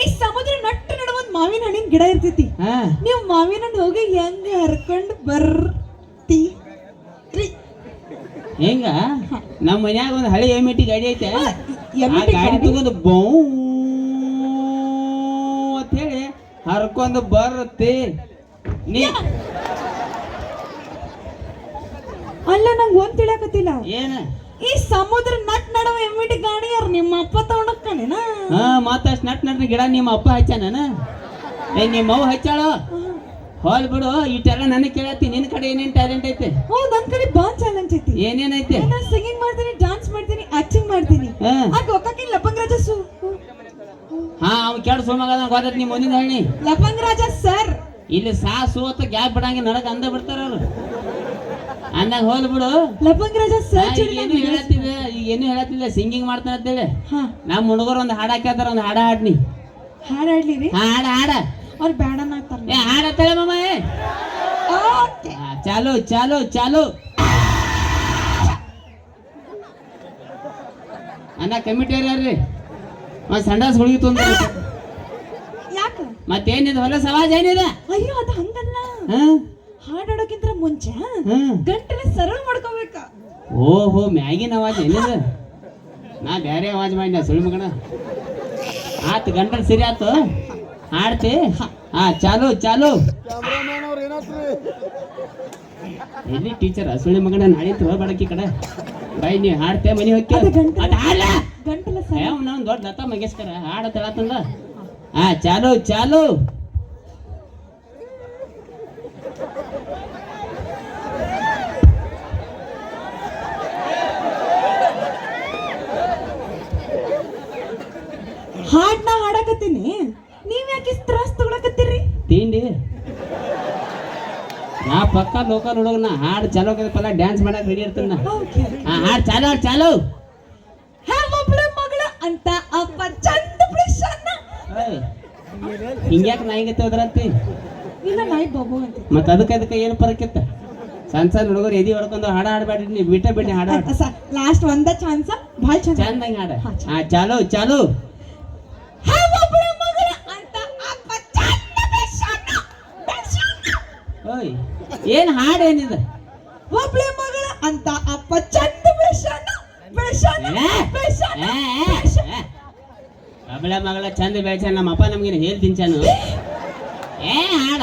ಈ ಸಮುದ್ರ ನಟ್ಟು ನಡುವ ಒಂದ್ ಮಾವಿನ ಹಣ್ಣಿನ ಗಿಡ ಇರ್ತೈತಿ. ಹಾ. ನೀವು ಮಾವಿನ ಹಣ್ಣು ಹೋಗಿ ಹೆಂಗ ಹರ್ಕೊಂಡು ಬರ್ತಿ? ಹೆಂಗ? ನಮ್ಮ ಮನ್ಯಾಗ ಒಂದು ಹಳೆ ಎಮಿಟಿ ಗಾಡಿ ಐತೆ. ಆ ಗಾಡಿ ಗಾಡಿ? ತಗೊಂಡು ಬೌ ಅಂತ ಹೇಳಿ ಹರ್ಕೊಂಡು ಬರುತ್ತೆ ನೀ ಅಲ್ಲ ನಂಗೆ ಒಂದ್ ತಿಳಿಯಕತ್ತಿಲ್ಲ ಏನ? ಈ ಸಮುದ್ರ ನಟ್ ನಡವ ಎಮ್ಮಿಟಿ ಗಾಡಿ ಯಾರು ನಿಮ್ಮ ಅಪ್ಪ ತಗೊಂಡಕ್ಕನೇನ ಹಾ ಮತ್ತಷ್ಟು ನಟ್ ನಡ್ರಿ ಗಿಡ ನಿಮ್ಮ ಅಪ್ಪ ಹಚ್ಚಾನ ಏ ನಿಮ್ಮ ಅವ್ವ ಹಚ್ಚಾಳು ಹೋಲ್ ಬಿಡು ಇಟ್ಟೆಲ್ಲ ನನಗೆ ಕೇಳತ್ತಿ ನಿನ್ನ ಕಡೆ ಏನೇನ್ ಟ್ಯಾಲೆಂಟ್ ಐತೆ? ಓ ನನ್ ಕಡೆ ಬಾ ಚಾಲೆಂಜ್ ಐತಿ. ಏನೇನೈತೆ ನಾನು ಸಿಂಗಿಂಗ್ ಮಾಡ್ತೀನಿ ಡಾನ್ಸ್ ಮಾಡ್ತೀನಿ ಆಕ್ಟಿಂಗ್ ಮಾಡ್ತೀನಿ. ಹಾ. ಆ ಲಪಂಗ್ ರಾಜ ಸು ಹಾ ಅವ್ನು ಕೇಳ ಸುಮಗ ಗೊತ್ತೈತಿ ನಿಮ್ಮ ಮುಂದಿನ ಹೇಳಿ. ಲಪಂಗ್ ರಾಜ ಸರ್. ಇಲ್ಲಿ ಸಾ ಸೋತ ಗ್ಯಾಪ್ ಬಿಡಂಗೆ ನಡಕ ಅಂದ ಬಿಡ್ತಾರ ಅವ್ರು. ಅಂದಾಗ ಹೋಲ್ ಬಿಡು. ಲಪಂಗ್ ರಾಜ ಏನು ಹೇಳತ್ತಿದ್ದೆ? ಏನು ಹೇಳತ್ತಿಲ್ಲ ಸಿಂಗಿಂಗ್ ಮಾಡ್ತಾನೆ ಅಂತೇಳಿ. ಹಾ. ನಮ್ಮ ಹುಡುಗರು ಒಂದು ಹಾಡ ಹಾಕ್ಯಾತಾರ ಒಂದು ಹಾಡ ಹಾಡ್ನಿ ಹಾಡ ಹಾಡ್ಲಿ ಹಾಡ ಹಾಡ. ಅವ್ರು ಬ್ಯಾಡ ಆಗ್ತಾರ ಏ ಹಾಡತ್ತಳೆ ಮಮ್ಮ ಏ. ಚಾಲು ಚಾಲು ಚಾಲು. ಅನ್ನ ಕಮಿಟಿ ಯಾರ್ರಿ? ಮತ್ತೆ ಸಂಡಾಸ್ ಹುಡುಗಿ ತೊಂದ್ರೆ ಯಾಕ? ಮತ್ತೇನಿದೆ ಹೊಲ ಸಮಾಜ ಏನಿದೆ? ಅಯ್ಯೋ ಅದು ಹಂಗಲ್ಲ. ಹಾ? ಹಾಡಾಡೋಕ್ಕಿಂತ ಮುಂಚೆ ಹಾ ಗಂಟಲ ಸರಳ ಮಾಡ್ಕೋಬೇಕ. ಓಹೋ ಮ್ಯಾಗಿನ ಅವಾಜ್ ಏನಿದೆ ನಾ ಬೇರೆ ಅವಾಜ್ ಮಾಡಿನ ಸುಳ್ಳು ಮಗಣ ಆತು ಗಂಟಲ್ ಸರಿ ಆತು? ಹಾಡ್ತಿ? ಹಾ ಚಾಲು ಚಾಲು. ಎಲ್ಲಿ ಟೀಚರ್? ಸುಳ್ಳಿ ಮಗನ ನಾಳೆ ಹೋಗ್ಬೇಡಕ್ಕಿ ಕಡೆ. ಬೈ ನೀ ಹಾಡ್ತೆ ಮನೆ ಅದು ಗಂಟಲ ದೊಡ್ಡ ಲತಾ ಮಂಗೇಶ್ಕರ. ಹಾಡ ಹೇಳತ್ತಂದ ಹಾ ಚಾಲು ಚಾಲು. ಹಾಡಕತ್ತೀನಿ ನೀವ್ ಯಾಕೆ ಇಷ್ಟ್ ತ್ರಾಸ್ ತಗೊಳಕತ್ತೀರಿ? ತಿಂಡಿ? ನಾ ಪಕ್ಕ ಲೋಕಲ್ ಹುಡುಗ ನಾ ಹಾಡು ಚಾಲು ಪಲ್ಲ ಡ್ಯಾನ್ಸ್ ಮಾಡಕ್ ರೆಡಿ ಇರ್ತೀನಿ ನಾ. ಹಾ ಹಾಡು ಚಾಲು ಹಾಡು ಚಾಲು. ಒಬ್ಳ ಮಗಳ ಅಂತ ಅಪ್ಪ ಚಂದ ಬಿಡಿಸಣ್ಣ ಹಿಂಗ್ಯಾಕ್ ನಾಯಿಗತ್ತೆ ಹೋದ್ರಂತಿ? ಇಲ್ಲ ನಾಯಿ ಬಾಬು ಅಂತ ಮತ್ತೆ ಅದಕ್ಕೆ ಅದಕ್ಕೆ ಏನು ಪರಕ್ಕಿತ್ತ ಸಣ್ಣ ಸಣ್ಣ ಹುಡುಗರು ಎದಿ ಹೊಡ್ಕೊಂಡು ಹಾಡ ಹಾಡ್ಬೇಡ್ರಿ ನೀವು ಬಿಟ್ಟ ಬಿಡಿ ಹಾಡ ಲಾಸ್ಟ್ ಒಂದ ಚಾನ್ಸ್ ಭಾಳ ಚಂದ. ಚಂದಂಗ ಹಾಡ. ಹಾ ಚಾಲು ಚಾಲು. ಓಯ್ ಏನ್ ಹಾಡೇನಿದೆ ಒಬ್ಳೆ ಒಬ್ಳ ಮಗಳ ಅಂತ ಅಪ್ಪ ಚಂದ ಬಿಡಿಸಣ್ಣ ಅಬಳ ಮಗಳ ಚಂದ ಬೆಳೆಸ ನಮ್ಮ ಅಪ್ಪ ನಮ್ಗೇನು ಹೇಳ್ತೀನಿ ತಿಂಚಾನು? ಏ ಹಾಡ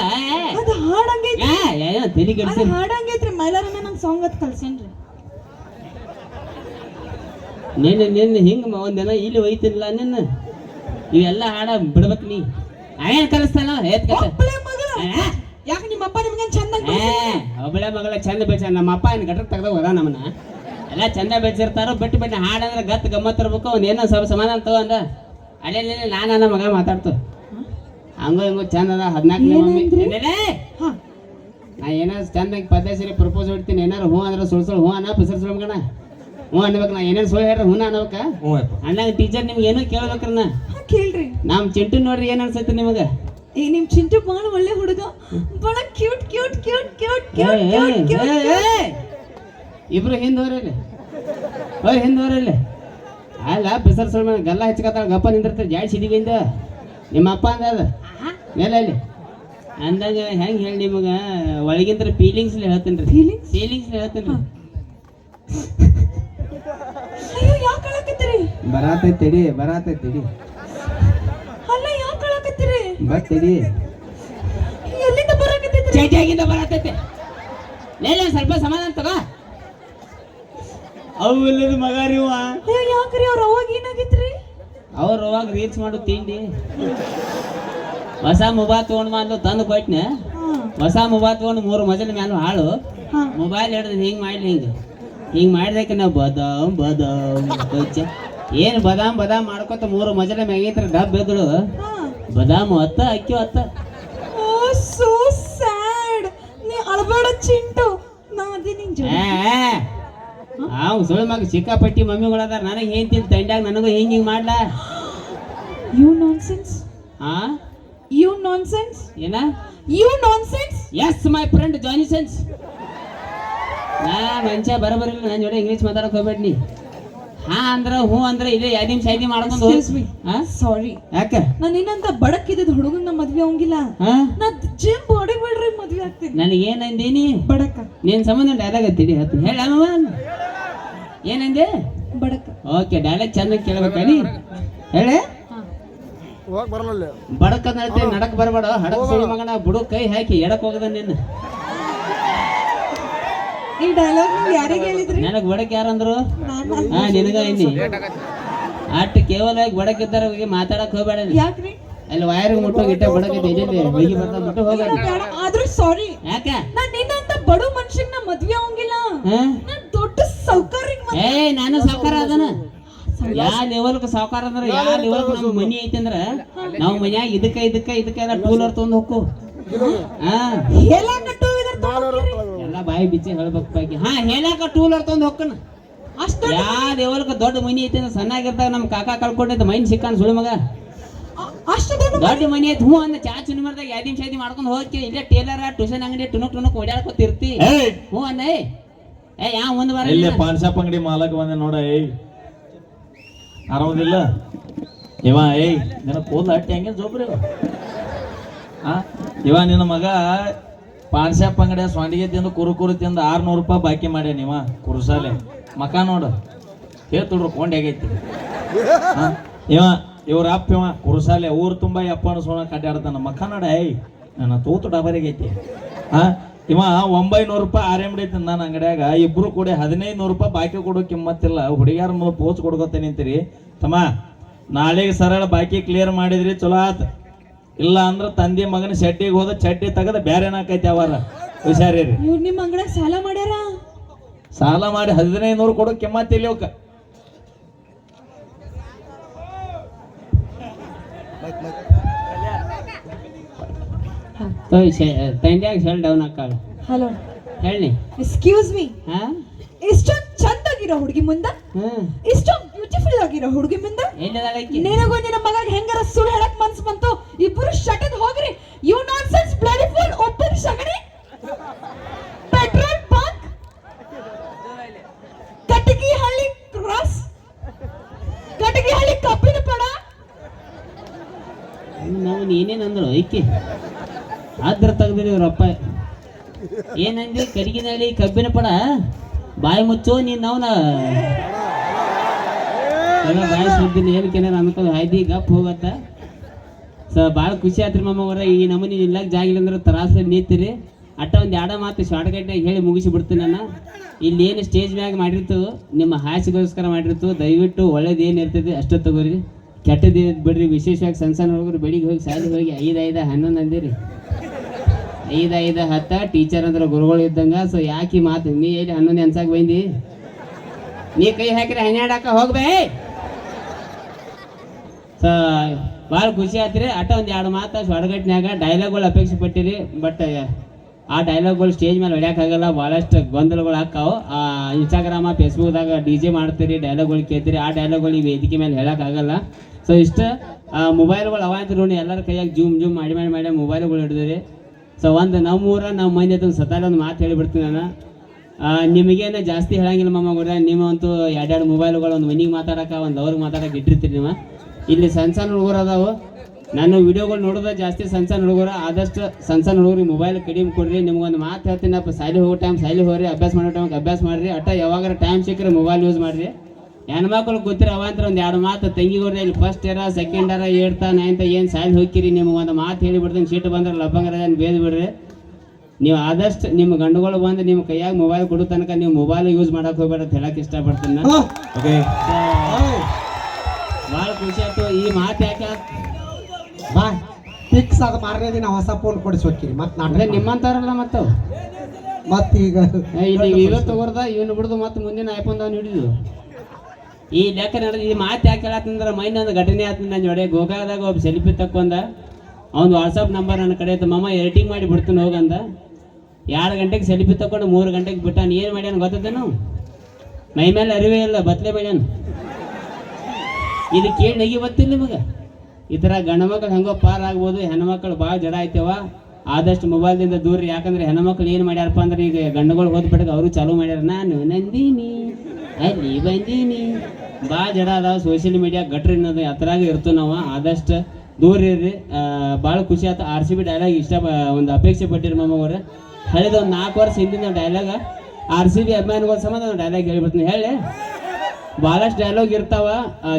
ಅದು ಹಾಡಂಗೈತಿ ಏನೋ ತೆಲಿ ಅದು ಕೆಡ್ಸಿ ಹಾಡಂಗೈತ್ರಿ. ಮೈಲಾರನ ನಂಗೆ ಸಾಂಗ್ ಅದು ಕಲ್ಸೇನ್ರಿ ನಿನ್ನ ನಿನ್ನ ಹಿಂಗ ಒಂದಿನ ಇಲ್ಲಿ ಒಯ್ತಿಲ್ಲ ನಿನ್ನ. ಇವೆಲ್ಲ ಹಾಡ ಬಿಡ್ಬೇಕು ನೀ. ಏನ್ ಕಲಿಸ್ತಾನ ಏತ್ ಕತೆ ಒಬ್ಳ ಮಗಳ. ಯಾಕೆ ನಿಮ್ಮ ಅಪ್ಪ ನಿಮ್ಗೆ ಚಂದ ಒಬ್ಬಳೆ ಮಗಳ ಚಂದ ಬೇಚ ನಮ್ಮ ಅಪ್ಪ ಏನು ಗಟ್ರ ತೆಗ್ದ ಹೋದ ನಮ್ಮನ್ನ? ಎಲ್ಲ ಚಂದ ಬೆಚ್ಚಿರ್ತಾರೋ ಬಿಟ್ಟು ಬಿಟ್ಟು ಹಾಡಂದ್ರೆ ಗತ್ ಗಮ್ಮತ್ ಇರ್ಬೇಕು. ಅವ್ನು ಏನೋ ಸ್ವಲ್ಪ ಸಮಾಧಾನ ತಗೊಂಡ ಅಲ್ಲೇ ನಾನು ನನ್ನ ಮಗ ಮಾತಾಡ್ತು. ಹಂಗೋ ಹಿಂಗೋ ಚಂದ ಅದ ಹದಿನಾಲ್ಕು? ಹಾ. ನಾ ಏನೋ ಚಂದಾಗಿ ಪದ್ಯ ಸರಿ ಪ್ರಪೋಸ್ ಹೊಡ್ತೀನಿ ಏನಾರು ಹ್ಞೂ ಅಂದ್ರೆ ಸುಳ್ ಸುಳ್ಳು ಹ್ಞೂ ಅನ್ನ ಪಿಸರ್ ಮಗನ. ಹ್ಞೂ ಅನ್ಬೇಕು ನಾ ಏನೇನು ಸುಳ್ಳು ಹೇಳ್ರಿ ಹ್ಞೂ ಅನ್ಬೇಕ ಅಣ್ಣಾಗ ಟೀಚರ್ ನಿಮ್ಗೆ ಏನೋ ಕೇಳ್ಬೇಕ್ರಿ ನಾ. ಹಾ, ಕೇಳ್ರಿ. ನಮ್ಮ ಚಿಂಟು ನೋಡ್ರಿ ಏನು ಅನ್ಸೈತೆ ನಿಮಗೆ? ಏ ನಿಮ್ ಚಿಂಟು ಬಾಳ ಒಳ್ಳೆ ಹುಡುಗ. ಬಹಳ cute cute cute cute cute. ಇಬ್ರು ಹಿಂದೆ ಹೋರಲ್ಲಿ ಹಿಂದೋರಲ್ಲಿ ಅಲ್ಲ ಬಿಸರ್ ಸುಳ್ಮ ಗಲ್ಲ ಹಚ್ಕತ್ತಾಳ ಗಪ್ಪ ನಿಂದಿರ್ತಾರೆ ಜಾಡಿ ಸಿಡಿಗಿಂದ ನಿಮ್ಮ ಅಪ್ಪ ಅಂದ ಅದ. ಮೇಲೆ ಅಲ್ಲಿ ಅಂದಾಗ ಹೆಂಗೆ ಹೇಳಿ ನಿಮಗೆ? ಒಳಗಿಂದ್ರ ಫೀಲಿಂಗ್ಸ್ ಹೇಳ್ತೀನಿ ರೀ. ಫೀಲಿಂಗ್ಸ್ ಫೀಲಿಂಗ್ಸ್ ಹೇಳ್ತೀನಿ ರೀ. ಬರಾತೈತಿ ತಡಿ ಬರಾತೈತಿ ತಡಿ. ಯಾಕೆ ತಡಿ ಎಲ್ಲಿಂದ ಬರಕತ್ತಿದ್ರಿ ಚೇಟಿಯಾಗಿಂದ ಬರಾತೈತಿ ಲೇಲೆ ಸ್ವಲ್ಪ ಸಮಾಧಾನ ತಗೋ. ಅವು ಇಲ್ಲದ ಮಗ ರೀ ಯಾಕ್ರಿ ಅವ್ರ ಅವಾಗ ಏನಾಗಿತ್ರಿ? ಅವ್ರು ಅವಾಗ ರೀಲ್ಸ್ ಮಾಡು ತಿಂಡಿ. ಹೊಸ ಮೊಬೈಲ್ ತೊಗೊಂಡ್ ಬಂದು ತಂದು ಕೊಟ್ನೆ. ಹೊಸ ಮೊಬೈಲ್ ತೊಗೊಂಡು ಮೂರು ಮಜಲ ಮ್ಯಾಲ ಹಾಳು. ಮೊಬೈಲ್ ಹಿಡಿದ್ ಹಿಂಗೆ ಮಾಡ್ಲಿ ಹಿಂಗೆ? ಹಿಂಗ್ ಮಾಡಿದಕ್ಕೆ ನಾವು ಬದಾಮ್ ಬದಾಮ್ ಏನ್ ಬದಾಮ್ ಬದಾಮ್ ಮಾಡ್ಕೊತ ಮೂರು ಮಜಲ ಮ್ಯಾಗಿತ್ರ ಡಬ್ ಎದ್ದಳು ಬದಾಮ್ ಅತ್ತ ಅಕ್ಕಿ ಅತ್ತ. ಓ ಸೋ ಸ್ಯಾಡ್ ನೀ ಅಳಬೇಡ ಚಿಂಟು. ನಾ ಅದೇ ನಿನ್ ಜೊತೆ ಸುಳ್ಳು ಮಗ ಸಿಕ್ಕಾಪಟ್ಟಿ ಮಮ್ಮಿಗಳದಾರ. ನನಗೆ ಏನ್ ತಿಂತ ತಂಡ್ಯಾಗ ನನಗೂ ಹಿಂಗೆ ಹಿಂಗೆ ಮಾಡ್ಲಾ. ಯು ನಾನ್ಸೆನ್ಸ್ ಹಾ ಯು ನಾನ್ಸೆನ್ಸ್ ಏನ? You nonsense yes my friend Johnny sense ನಾ ಮಂಚ ಬರಬರಿಲ್ಲ ನನ್ನ ಜೋಡಿ ಇಂಗ್ಲೀಷ್ ಮಾತಾಡಕ್ ಹೋಗ್ಬೇಡಿ ನೀ ಹಾ ಅಂದ್ರ ಹ್ಞೂ ಅಂದ್ರ ಇಲ್ಲೇ ಎರಡು ನಿಮಿಷ ಐದು ಮಾಡ್ಕೊಂಡು. ಹಾ? ಸಾರಿ ಯಾಕ? ನಾನು ನಿನ್ನಂತ ಬಡಕಿದ್ದ ಹುಡುಗನ ಮದ್ವೆ ಹಾ? ನಾ ಜಿಮ್ ಬಾಡಿ ಬಿಲ್ಡ್ರಿ ಮದ್ವೆ ಆಗ್ತೀನಿ. ಏನಂದೇನಿ ಬಡಕ. ನಿನ್ ಸಂಬಂಧ ಡೈಲಾಗ್ ಹತ್ತಿಡಿ ಹೇಳಮ್ಮ ಹೇಳ ಏನಂದೆ? ಬಡಕ. ಓಕೆ ಡೈಲಾಗ್ ಚೆನ್ನಾಗಿ ಕೇಳ್ಬೇಕನಿ ಹೇಳೆ? ಬಡಕ ನಡತೆ ನಡಕ್ ಬರಬೇಡ. ಹಡಕ್ ಮಗನ ಬುಡು ಕೈ ಹಾಕಿ ಎಡಕ್ ಹೋಗದ ನಿನ್ನ. ಈ ಡೈಲಾಗ್ ಯಾರಿಗೆ ಹೇಳಿದ್ರಿ? ನನಗೆ ಬಡಕ್ ಯಾರಂದ್ರು? ಹಾ ನಿನಗ ಇನ್ನಿ ಅಟ್ ಕೇವಲ ಬಡಕ್ ಇದ್ದಾರ ಹೋಗಿ ಮಾತಾಡಕ್ ಹೋಗ್ಬೇಡ ನೀ. ಯಾಕ್ರಿ? ಅಲ್ಲಿ ವೈರ್ ಮುಟ್ಟೋಗಿ ಇಟ್ಟ ಬಡಕ್ ಇದ್ದೆ ಹೋಗಿ ಬರ್ತಾ ಮುಟ್ಟು ಹೋಗ ಬೇಡ, ಆದ್ರೂ ಸಾರಿ ಯಾಕ? ನಾನ್ ನಿನ್ನಂತ ಬಡ ಮನುಷ್ಯನ ನಾ ಮದ್ವೆ ಹಾ? ನಾನ್ ದೊಡ್ಡ ಸೌಕರ್ಯ ಏ ನಾನು ಸಾವುಕಾರ ಅದನ. ಯಾ ಲೆವೆಲ್ಕ್ ಸಾವುಕಾರ ಅಂದ್ರ ಯಾ ಲೆವೆಲ್ಕ್ ನಮ್ ಮನಿ ಐತಿ ಅಂದ್ರ ನಾವ್ ಮನ್ಯಾಗ ಇದಕ್ಕ ಇದಕ್ಕ ಇದಕ್ಕ ಎಲ್ಲ ಟೂಲರ್ ತೊಗೊಂಡ್ ಹೋಗ್ಕು. ಹಾ. ಎಲ್ಲ ಕಟ್ಟು ಇದ್ರ ಎಲ್ಲ ಬಾಯಿ ಬಿಚ್ಚಿ ಹೇಳ್ಬೇಕು ಬಾಕಿ. ಹಾ ಹೇಳಾಕ ಟೂಲ್ ತಂದು ಹೊಕ್ಕನ. ಅಷ್ಟು ಯಾ ದೇವಲ್ಕ ದೊಡ್ಡ ಮನಿ ಐತಿ ಅಂದ್ರೆ ಸಣ್ಣಾಗಿರ್ದಾಗ ನಮ್ ಕಾಕ ಕಳ್ಕೊಂಡಿದ್ದ ಮೈನ್ ಸಿಕ್ಕಾನ ಸುಳಿ ಮಗ. ಅಷ್ಟು ದೊಡ್ಡ ದೊಡ್ಡ ಮನಿ ಐತಿ ಹ್ಞೂ ಅಂದ. ಚಾ ಚುನಿ ಮಾಡ್ದಾಗ ಎರಡು ಶಾದಿ ಮಾಡ್ಕೊಂಡು ಹೋಗಿ ಇಲ್ಲೇ ಟೇಲರ್ ಟ್ಯೂಷನ್ ಅಂಗಡಿ ಟುನುಕ್ ಟುನುಕ್ ಓಡಾಡ್ಕೊತಿರ್ತಿ ಹ್ಞೂ ಅಂದ. ಏ ಏ ಯಾ ಮುಂದ್ ಬರ ಇಲ್ಲೇ ಪಾನ್ ಶಾಪ್ ಅಂಗಡಿ ಮಾಲಕ್ ಬಂದೆ ನೋಡ ಏಯ್. ಆರಾಮದಿಲ್ಲ? ಇವ ಏಯ್ ನಿನ್ನ ಕೂದಲು ಹಟ್ಟಿ ಹಂಗೇನು ಜೋಬ್ರಿ ಇವ ನಿನ್ನ ಮಗ ಪಾನ್ ಶಾಪ್ ಅಂಗಡಿ ಸ್ವಾಂಡಿಗೆ ತಿಂದು ಕುರು ಕುರು ತಿಂದು ಆರ್ನೂರು ರೂಪಾಯಿ ಬಾಕಿ ಮಾಡ್ಯ ನೀವ? ಕುರುಸಾಲೆ ಮಕ ನೋಡು. ಹೇಳ್ತುಡ್ರು ಕೊಂಡ್ ಆಗೈತಿ. ಇವ, ಇವ್ರ ಅಪ್ಪ ಇವ ಕುರುಸಾಲೆ ಊರು ತುಂಬ ಅಪ್ಪನ ಸೋಣ ಕಡ್ಡಾಡ್ತಾನ ಮಕ ನೋಡ ಐ ನನ್ನ ತೂತು ಡಬರಿಗೈತಿ ಹಾ? ಇವ, ಒಂಬೈನೂರು ರೂಪಾಯಿ ಆರ್ ಎಂ ಡಿ ತಿಂದ ನಾನು ಅಂಗಡಿಯಾಗ. ಇಬ್ರು ಕೂಡಿ ಹದಿನೈದು ನೂರು ರೂಪಾಯಿ ಬಾಕಿ ಕೊಡೋ ಕಿಮ್ಮತ್ತಿಲ್ಲ. ಹುಡುಗಿಯಾರ ಮುಂದೆ ಪೋಚ್ ಕೊಡ್ಕೊತ ಅಂತೀರಿ. ತಮ್ಮ, ನಾಳೆಗೆ ಸರಳ ಬಾಕಿ ಕ್ಲಿಯರ್ ಮಾಡಿದ್ರಿ, ಚಲೋ ಆತ್. ಇಲ್ಲ ಅಂದ್ರೆ ತಂದೆ ಮಗನ ಚಡ್ಡಿಗೆ ಹೋದ ಚಡ್ಡಿ ತಗದ ಬೇರೆ ಏನಾಕೈತಿ ಅವರ ಹುಷಾರಿ ಇವ್ರು ನಿಮ್ಮ ಅಂಗಡಿಯಾಗ ಸಾಲ ಮಾಡ್ಯಾರ? ಸಾಲ ಮಾಡಿ ಹದಿನೈದು ನೂರು ಕೊಡೋ ಕಿಮ್ಮತ್ತಿಲ್ಲ ಅವಕ್ಕ ತಂದ್ಯಾಗ ಶೆಲ್ ಡೌನ್ ಹಾಕಾಳ ಹಲೋ. ಹೇಳಿ ಎಕ್ಸ್ಕ್ಯೂಸ್ ಮೀ ಹಾ? ಇಷ್ಟೊಂದ್ ಚಂದಾಗಿರೋ ಹುಡುಗಿ ಮುಂದ? ಇಷ್ಟೊಂದು ಆಗಿರೋ ಹುಡುಗಿ ಮುಂದೆ ನಿನಗೂ ನಿನ್ನ ಮಗ ಹೆಂಗಾರ ಸುಳ್ಳು ಹೇಳಕ್ ಮನ್ಸ್ ಬಂತು? ಇಬ್ಬರು ಶಟದ್ ಹೋಗ್ರಿ. You not sense bloody full open ಶಗಣಿ ಪೆಟ್ರೋಲ್ ಬಂಕ್ ಕಟಗಿ ಹಳ್ಳಿ ಕ್ರಾಸ್ ಕಟಗಿ ಹಳ್ಳಿ ಕಬ್ಬಿನ ಪಡ. ನಾವು ಏನೇನ್ ಅಂದ್ರು ಐಕಿ ಆದ್ರ ತೆಗ್ದಿರಿ ಇವ್ರಪ್ಪ ಏನಂದಿ ಕರಿಗಿನಳ್ಳಿ ಕಬ್ಬಿನ ಪಡ? ಬಾಯಿ ಮುಚ್ಚು ನೀನ್ ನಾವ್ನ ಎಲ್ಲ ಬಾಯಿ ಸುದ್ದಿನ ಹೇಳ್ಕೇನೆ ಅನ್ಕೊಂಡು ಹಾಯ್ದಿ ಗಪ್ ಹೋಗತ್ತ. ಸೊ ಭಾಳ ಖುಷಿ ಆತ್ರಿ ಮಾಮವ್ರ ಈ ನಮೂನಿ ನಿಲ್ಲಕ್ ಜಾಗಿಲ್ಲ ಅಂದ್ರೆ ತ್ರಾಸು ನೀತಿರಿ. ಅಟ್ಟ ಒಂದು ಎರಡ ಮಾತು ಶಾರ್ಟ್ ಕಟ್ಟಾಗಿ ಹೇಳಿ ಮುಗಿಸಿ ಬಿಡ್ತೀನಿ ನಾನು. ಇಲ್ಲಿ ಏನು ಸ್ಟೇಜ್ ಮ್ಯಾಗ ಮಾಡಿರ್ತು ನಿಮ್ಮ ಹಾಸಿಗೋಸ್ಕರ ಮಾಡಿರ್ತು ದಯವಿಟ್ಟು ಒಳ್ಳೇದು ಏನು ಇರ್ತದೆ ಅಷ್ಟು ತಗೋರಿ. ಕೆಟ್ಟದ್ದು ಬಿಡ್ರಿ ವಿಶೇಷವಾಗಿ ಸಣ್ಣ ಸಣ್ಣ ಹುಡುಗರು ಬೆಳಿಗ್ಗೆ ಹೋಗಿ ಸಾಲಿಗೆ ಹೋಗಿ ಐದು ಐದು ಹನ್ನೊಂದು ಅಂದಿರಿ. ಐದು ಐದು ಹತ್ತ ಟೀಚರ್ ಅಂದ್ರೆ ಗುರುಗಳು ಇದ್ದಂಗ ಸೊ ಯಾಕೆ ಮಾತು ನೀ ಹೇಳಿ ಹನ್ನೊಂದು ಅನ್ಸಾಕ ಬಂದಿ? ನೀ ಕೈ ಹಾಕಿದ್ರೆ ಹನ್ನೆರಡು ಹಾಕ ಹೋಗ್ಬೇ ಸೊ ಭಾಳ ಖುಷಿ ಆತ್ರಿ. ಅಟ ಒಂದು ಎರಡು ಮಾತು ಹೊರಗಟ್ಟಿನಾಗ ಡೈಲಾಗ್ಗಳು ಅಪೇಕ್ಷೆ ಪಟ್ಟಿರಿ. ಬಟ್ ಆ ಡೈಲಾಗ್ಗಳು ಸ್ಟೇಜ್ ಮೇಲೆ ಹೊಡ್ಯಾಕಾಗಲ್ಲ ಭಾಳಷ್ಟು ಗೊಂದಲಗಳು ಹಾಕಾವು ಇನ್ಸ್ಟಾಗ್ರಾಮ ಫೇಸ್ಬುಕ್ದಾಗ ಡಿ ಜೆ ಮಾಡ್ತೀರಿ ಡೈಲಾಗ್ಗಳು ಕೇಳ್ತೀರಿ. ಆ ಡೈಲಾಗ್ಗಳು ಈ ವೇದಿಕೆ ಮೇಲೆ ಹೇಳೋಕ್ಕಾಗಲ್ಲ ಸೊ ಇಷ್ಟು ಮೊಬೈಲ್ಗಳು ಅವ ಅಂತ ನೋಡಿ ಎಲ್ಲರ ಕೈಯಾಗ ಜೂಮ್ ಜೂಮ್ ಮಾಡಿ ಮಾಡಿ ಮಾಡಿ ಮೊಬೈಲ್ಗಳು ಹಿಡಿದ್ರಿ. ಸೊ ಒಂದು ನಮ್ಮೂರ, ನಮ್ಮ ಮಂದಿ ಒಂದು ಸತಾಲ ಒಂದು ಮಾತು ಹೇಳಿಬಿಡ್ತೀನಿ ನಾನು. ನಿಮಗೇನು ಜಾಸ್ತಿ ಹೇಳಂಗಿಲ್ಲ ಮಮ್ಮ ಗುರ ನೀವಂತೂ ಎರಡೆರಡು ಮೊಬೈಲ್ಗಳು ಒಂದು ಮನಿಗೆ ಮಾತಾಡಕ್ಕೆ ಒಂದು ಅವ್ರಿಗೆ ಮಾತಾಡಕ್ಕೆ ಇಟ್ಟಿರ್ತೀರಿ ನೀವು. ಇಲ್ಲಿ ಸಣ್ಣ ಸಣ್ಣ ಹುಡುಗರು ಅದಾವು. ನಾನು ವಿಡಿಯೋಗಳು ನೋಡೋದ ಜಾಸ್ತಿ ಸಣ್ಣ ಸಣ್ಣ ಹುಡುಗರು. ಆದಷ್ಟು ಸಣ್ಣ ಸಣ್ಣ ಹುಡುಗರಿಗೆ ಮೊಬೈಲ್ ಕಡಿಮೆ ಕೊಡ್ರಿ. ನಿಮ್ಗೊಂದು ಮಾತು ಹೇಳ್ತೀನಪ್ಪ. ಸಾಲಿ ಹೋಗೋ ಟೈಮ್ ಸಾಲಿ ಹೋಗ್ರಿ. ಅಭ್ಯಾಸ ಮಾಡೋ ಟೈಮ್ಗೆ ಅಭ್ಯಾಸ ಮಾಡಿರಿ. ಅಟ್ಟ ಯಾವಾಗಾರ ಟೈಮ್ ಸಿಕ್ಕರೆ ಮೊಬೈಲ್ ಯೂಸ್ ಮಾಡಿರಿ. ಹೆಣ್ಮಕ್ಳು ಗೊತ್ತಿರ ಅವಂತರ ಒಂದು ಎರಡು ಮಾತು ತಂಗಿಗೋರಿ ಇಲ್ಲಿ ಫಸ್ಟ್ ಇಯರ ಸೆಕೆಂಡ್ ಇಯರ ಏಡ್ತ ನೈನ್ತ ಏನು ಸಾಲಿ ಹೋಗ್ತೀರಿ ನಿಮ್ಗೆ ಒಂದು ಮಾತು ಹೇಳಿಬಿಡ್ತೀನಿ ಸೀಟ್ ಬಂದ್ರೆ ಲಬ್ಬಂಗರ ಬೇದ್ ಬಿಡ್ರಿ. ನೀವು ಆದಷ್ಟು ನಿಮ್ಮ ಗಂಡುಗಳು ಬಂದು ನಿಮ್ಮ ಕೈಯಾಗ ಮೊಬೈಲ್ ಕೊಡೋ ತನಕ ನೀವು ಮೊಬೈಲ್ ಯೂಸ್ ಮಾಡಕ್ಕೆ ಹೋಗ್ಬೇಡ ಅಂತ ಹೇಳಕ್ಕೆ ಇಷ್ಟಪಡ್ತೀನಿ ನಾನು. ಓಕೆ ಭಾಳ ಖುಷಿ ಆಯ್ತು. ಈ ಮಾತು ಯಾಕೆ? ಬಾ ಫಿಕ್ಸ್ ಅದು ಮಾರನೇ ದಿನ ಹೊಸ ಫೋನ್ ಕೊಡಿಸಿ ಹೋಗ್ತೀರಿ ಮತ್ತೆ ಅಂದ್ರೆ ನಿಮ್ಮಂತಾರಲ್ಲ ಮತ್ತು? ಮತ್ತೀಗ ನೀವು ಇವತ್ತು ತಗೋರ್ದ ಇವನು ಬಿಡ್ದು ಮತ್ತೆ ಮುಂದಿನ ಐಫೋನ್ ಐಫೋನ್ದವ್ನು ಹಿಡಿದು ಈ ಲೆಕ್ಕ ನಡೆದ ಈ ಮಾತು ಯಾಕೆ ಹೇಳತ್ತಂದ್ರೆ ಮೈನ್ ಒಂದು ಘಟನೆ ಆಯ್ತು ನನ್ನ ಜೋಡಿ ಗೋಕಾಕದಾಗ ಒಬ್ಬ ಸೆಲ್ಫಿ ತಕ್ಕೊಂದ. ಅವ್ನು ವಾಟ್ಸಪ್ ನಂಬರ್ ನನ್ನ ಕಡೆ ಮಮ್ಮ ಎಡಿಟಿಂಗ್ ಮಾಡಿ ಬಿಡ್ತೀನಿ ಹೋಗಂದ ಎರಡು ಗಂಟೆಗೆ ಸೆಲ್ಫಿ ತಕೊಂಡು ಮೂರು ಗಂಟೆಗೆ ಬಿಟ್ಟಾನ? ಏನು ಮಾಡ್ಯಾನ ಗೊತ್ತದೇನು? ಮೈ ಮೇಲೆ ಅರಿವೇ ಇಲ್ಲ ಬತ್ಲೆ ಬೆಳೆಯನ್ ಇದು ಏನು ನಗಿ ಬತ್ತಿಲ್ಲ ನಿಮಗೆ? ಈ ಥರ ಗಂಡು ಮಕ್ಳು ಹೆಂಗೋ ಪಾರ್ ಆಗ್ಬೋದು, ಹೆಣ್ಮಕ್ಳು ಭಾಳ ಜಡ ಆಯ್ತವ. ಆದಷ್ಟು ಮೊಬೈಲ್ದಿಂದ ದೂರ. ಯಾಕಂದ್ರೆ ಹೆಣ್ಮಕ್ಳು ಏನು ಮಾಡ್ಯಾರಪ್ಪ ಅಂದ್ರೆ ಈಗ ಗಂಡುಗಳು ಹೋದ್ ಅವರು ಚಾಲೂ ಮಾಡ್ಯಾರ. ನಾನು ನಂದಿನಿ, ಅಲ್ಲಿ ಬಂದೀನಿ. ಭಾಳ ಜಡ ಅದಾವ ಸೋಷಿಯಲ್ ಮೀಡಿಯಾ ಗಟ್ರಿ ಅನ್ನೋದು ಅದ್ರಾಗ ಇರ್ತೀವಿ ನಾವು. ಆದಷ್ಟು ದೂರ ಇರ್ರಿ. ಭಾಳ ಖುಷಿ ಆಯ್ತು ಆರ್ ಸಿ ಬಿ ಡೈಲಾಗ್ ಇಷ್ಟ ಒಂದು ಅಪೇಕ್ಷೆ ಪಟ್ಟಿರಿ ಮಾಮವ್ರೆ ಹಳೆದ ಒಂದು ನಾಲ್ಕು ವರ್ಷ ಹಿಂದಿನ ಡೈಲಾಗ ಆರ್ ಸಿ ಬಿ ಅಭಿಮಾನಿಗಳ ಸಂಬಂಧ ಡೈಲಾಗ್ ಹೇಳ್ಬಿಡ್ತೀನಿ. ಹೇಳಿ ಭಾಳಷ್ಟು ಡೈಲಾಗ್ ಇರ್ತಾವ.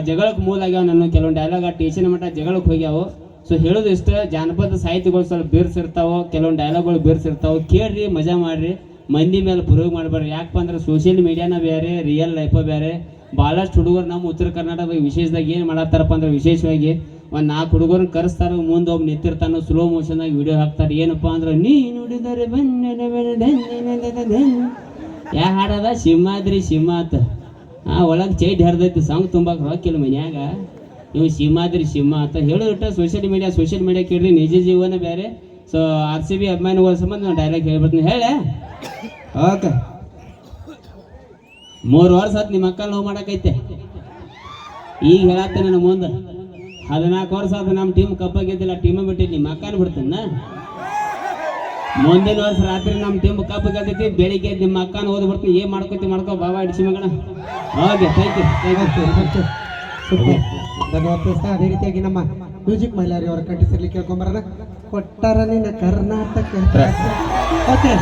ಜಗಳಕ್ಕೆ ಮೂಲ ಆಗ್ಯಾವ ನನ್ನ. ಕೆಲವೊಂದು ಡೈಲಾಗ್ ಆ ಟೇಷನ್ ಮಟ್ಟ ಜಗಳಕ್ಕೆ ಹೋಗ್ಯಾವು. ಸೊ ಹೇಳೋದು ಇಷ್ಟ. ಜಾನಪದ ಸಾಹಿತ್ಯಗಳು ಸ್ವಲ್ಪ ಬಿರ್ಸಿರ್ತಾವ. ಕೆಲವೊಂದು ಡೈಲಾಗ್ಗಳು ಬಿರ್ಸಿರ್ತಾವ. ಕೇಳ್ರಿ, ಮಜಾ ಮಾಡ್ರಿ. ಮಂದಿ ಮೇಲೆ ಪ್ರಯೋಗ ಮಾಡಬೇಡ್ರಿ. ಯಾಕಪ್ಪ ಅಂದ್ರೆ ಸೋಷಿಯಲ್ ಮೀಡಿಯಾನ ಬೇರೆ ರಿಯಲ್ ಲೈಫ ಬೇರೆ ಭಾಳಷ್ಟು ಹುಡುಗರು ನಮ್ಮ ಉತ್ತರ ಕರ್ನಾಟಕ ವಿಶೇಷದಾಗ ಏನು ಮಾಡತ್ತಾರಪ್ಪ ಅಂದ್ರೆ ವಿಶೇಷವಾಗಿ ಒಂದು ನಾಲ್ಕು ಹುಡುಗರನ್ನ ಕರೆಸ್ತಾರೆ, ಮುಂದೆ ಒಬ್ಬ ನಿಂತಿರ್ತಾನೆ ಸ್ಲೋ ಮೋಷನ್ದಾಗ ವಿಡಿಯೋ ಹಾಕ್ತಾರೆ. ಏನಪ್ಪ ಅಂದ್ರೆ, ನೀ ನುಡಿದರೆ ಬನ್ನಿ ಯಾ ಹಾಡದ? ಸಿಂಹಾದ್ರಿ ಸಿಂಹ ಆತ ಆ ಒಳಗೆ ಚೈಟ್ ಹರಿದೈತಿ ಸಾಂಗ್ ತುಂಬಾಕ ರೊಕ್ಕಿಲ್ಲ ಮನ್ಯಾಗ. ಇವು ಸಿಂಹಾದ್ರಿ ಸಿಂಹ ಅಂತ ಹೇಳೋದಿಟ್ಟ ಸೋಷಿಯಲ್ ಮೀಡಿಯಾ ಸೋಷಿಯಲ್ ಮೀಡಿಯಾ ಕೇಳ್ರಿ ನಿಜ ಜೀವನ ಬೇರೆ ಸೊ ಆರ್ ಸಿ ಬಿ ಅಭಿಮಾನಿಗಳ ಸಂಬಂಧ ನಾನು ಡೈರೆಕ್ಟ್ ಹೇಳ್ಬಿಡ್ತೀನಿ. ಹೇಳೆ. ಓಕೆ. ಮೂರು ವರ್ಷ ಆತ್ ನಿಮ್ಮ ಅಕ್ಕ ನೋವು ಮಾಡಕೈತೆ. ಈಗ ಹೇಳತ್ತೆ ನನ್ನ ಮುಂದೆ. ಹದಿನಾಲ್ಕು ವರ್ಷ ಆದ ನಮ್ಮ ಟೀಮ್ ಕಪ್ಪಾಗಿದ್ದಿಲ್ಲ ಟೀಮ್ ಟೀಮ ಬಿಟ್ಟಿದ್ದು ನಿಮ್ಮ ಅಕ್ಕನ ಬಿಡ್ತೇನೆ ಮುಂದಿನ ವರ್ಷ ರಾತ್ರಿ ನಮ್ಮ ತಿಂಬು ಕಬ್ಬು ಕಲ್ತೈತಿ ಬೆಳಿಗ್ಗೆ ನಿಮ್ಮ ಅಕ್ಕನ ಓದಿ ಬರ್ತೀನಿ ಏನ್ ಮಾಡ್ಕೊತಿ ಮಾಡ್ಕೋ ಬಾಬಾ ಇಡಿಸಿ ಮಗಣ okay thank you thank you super ಧನ್ಯವಾದ ದೋಸ್ತ. ಅದೇ ರೀತಿಯಾಗಿ ನಮ್ಮ ಮ್ಯೂಸಿಕ್ ಮೈಲಾರಿ ಅವರ ಕಂಠಿಸಿರ್ಲಿ ಕೇಳ್ಕೊಂಬರೋಣ ಕೊಟ್ಟಾರ ನಿನ್ನ ಕರ್ನಾಟಕ. ಓಕೆ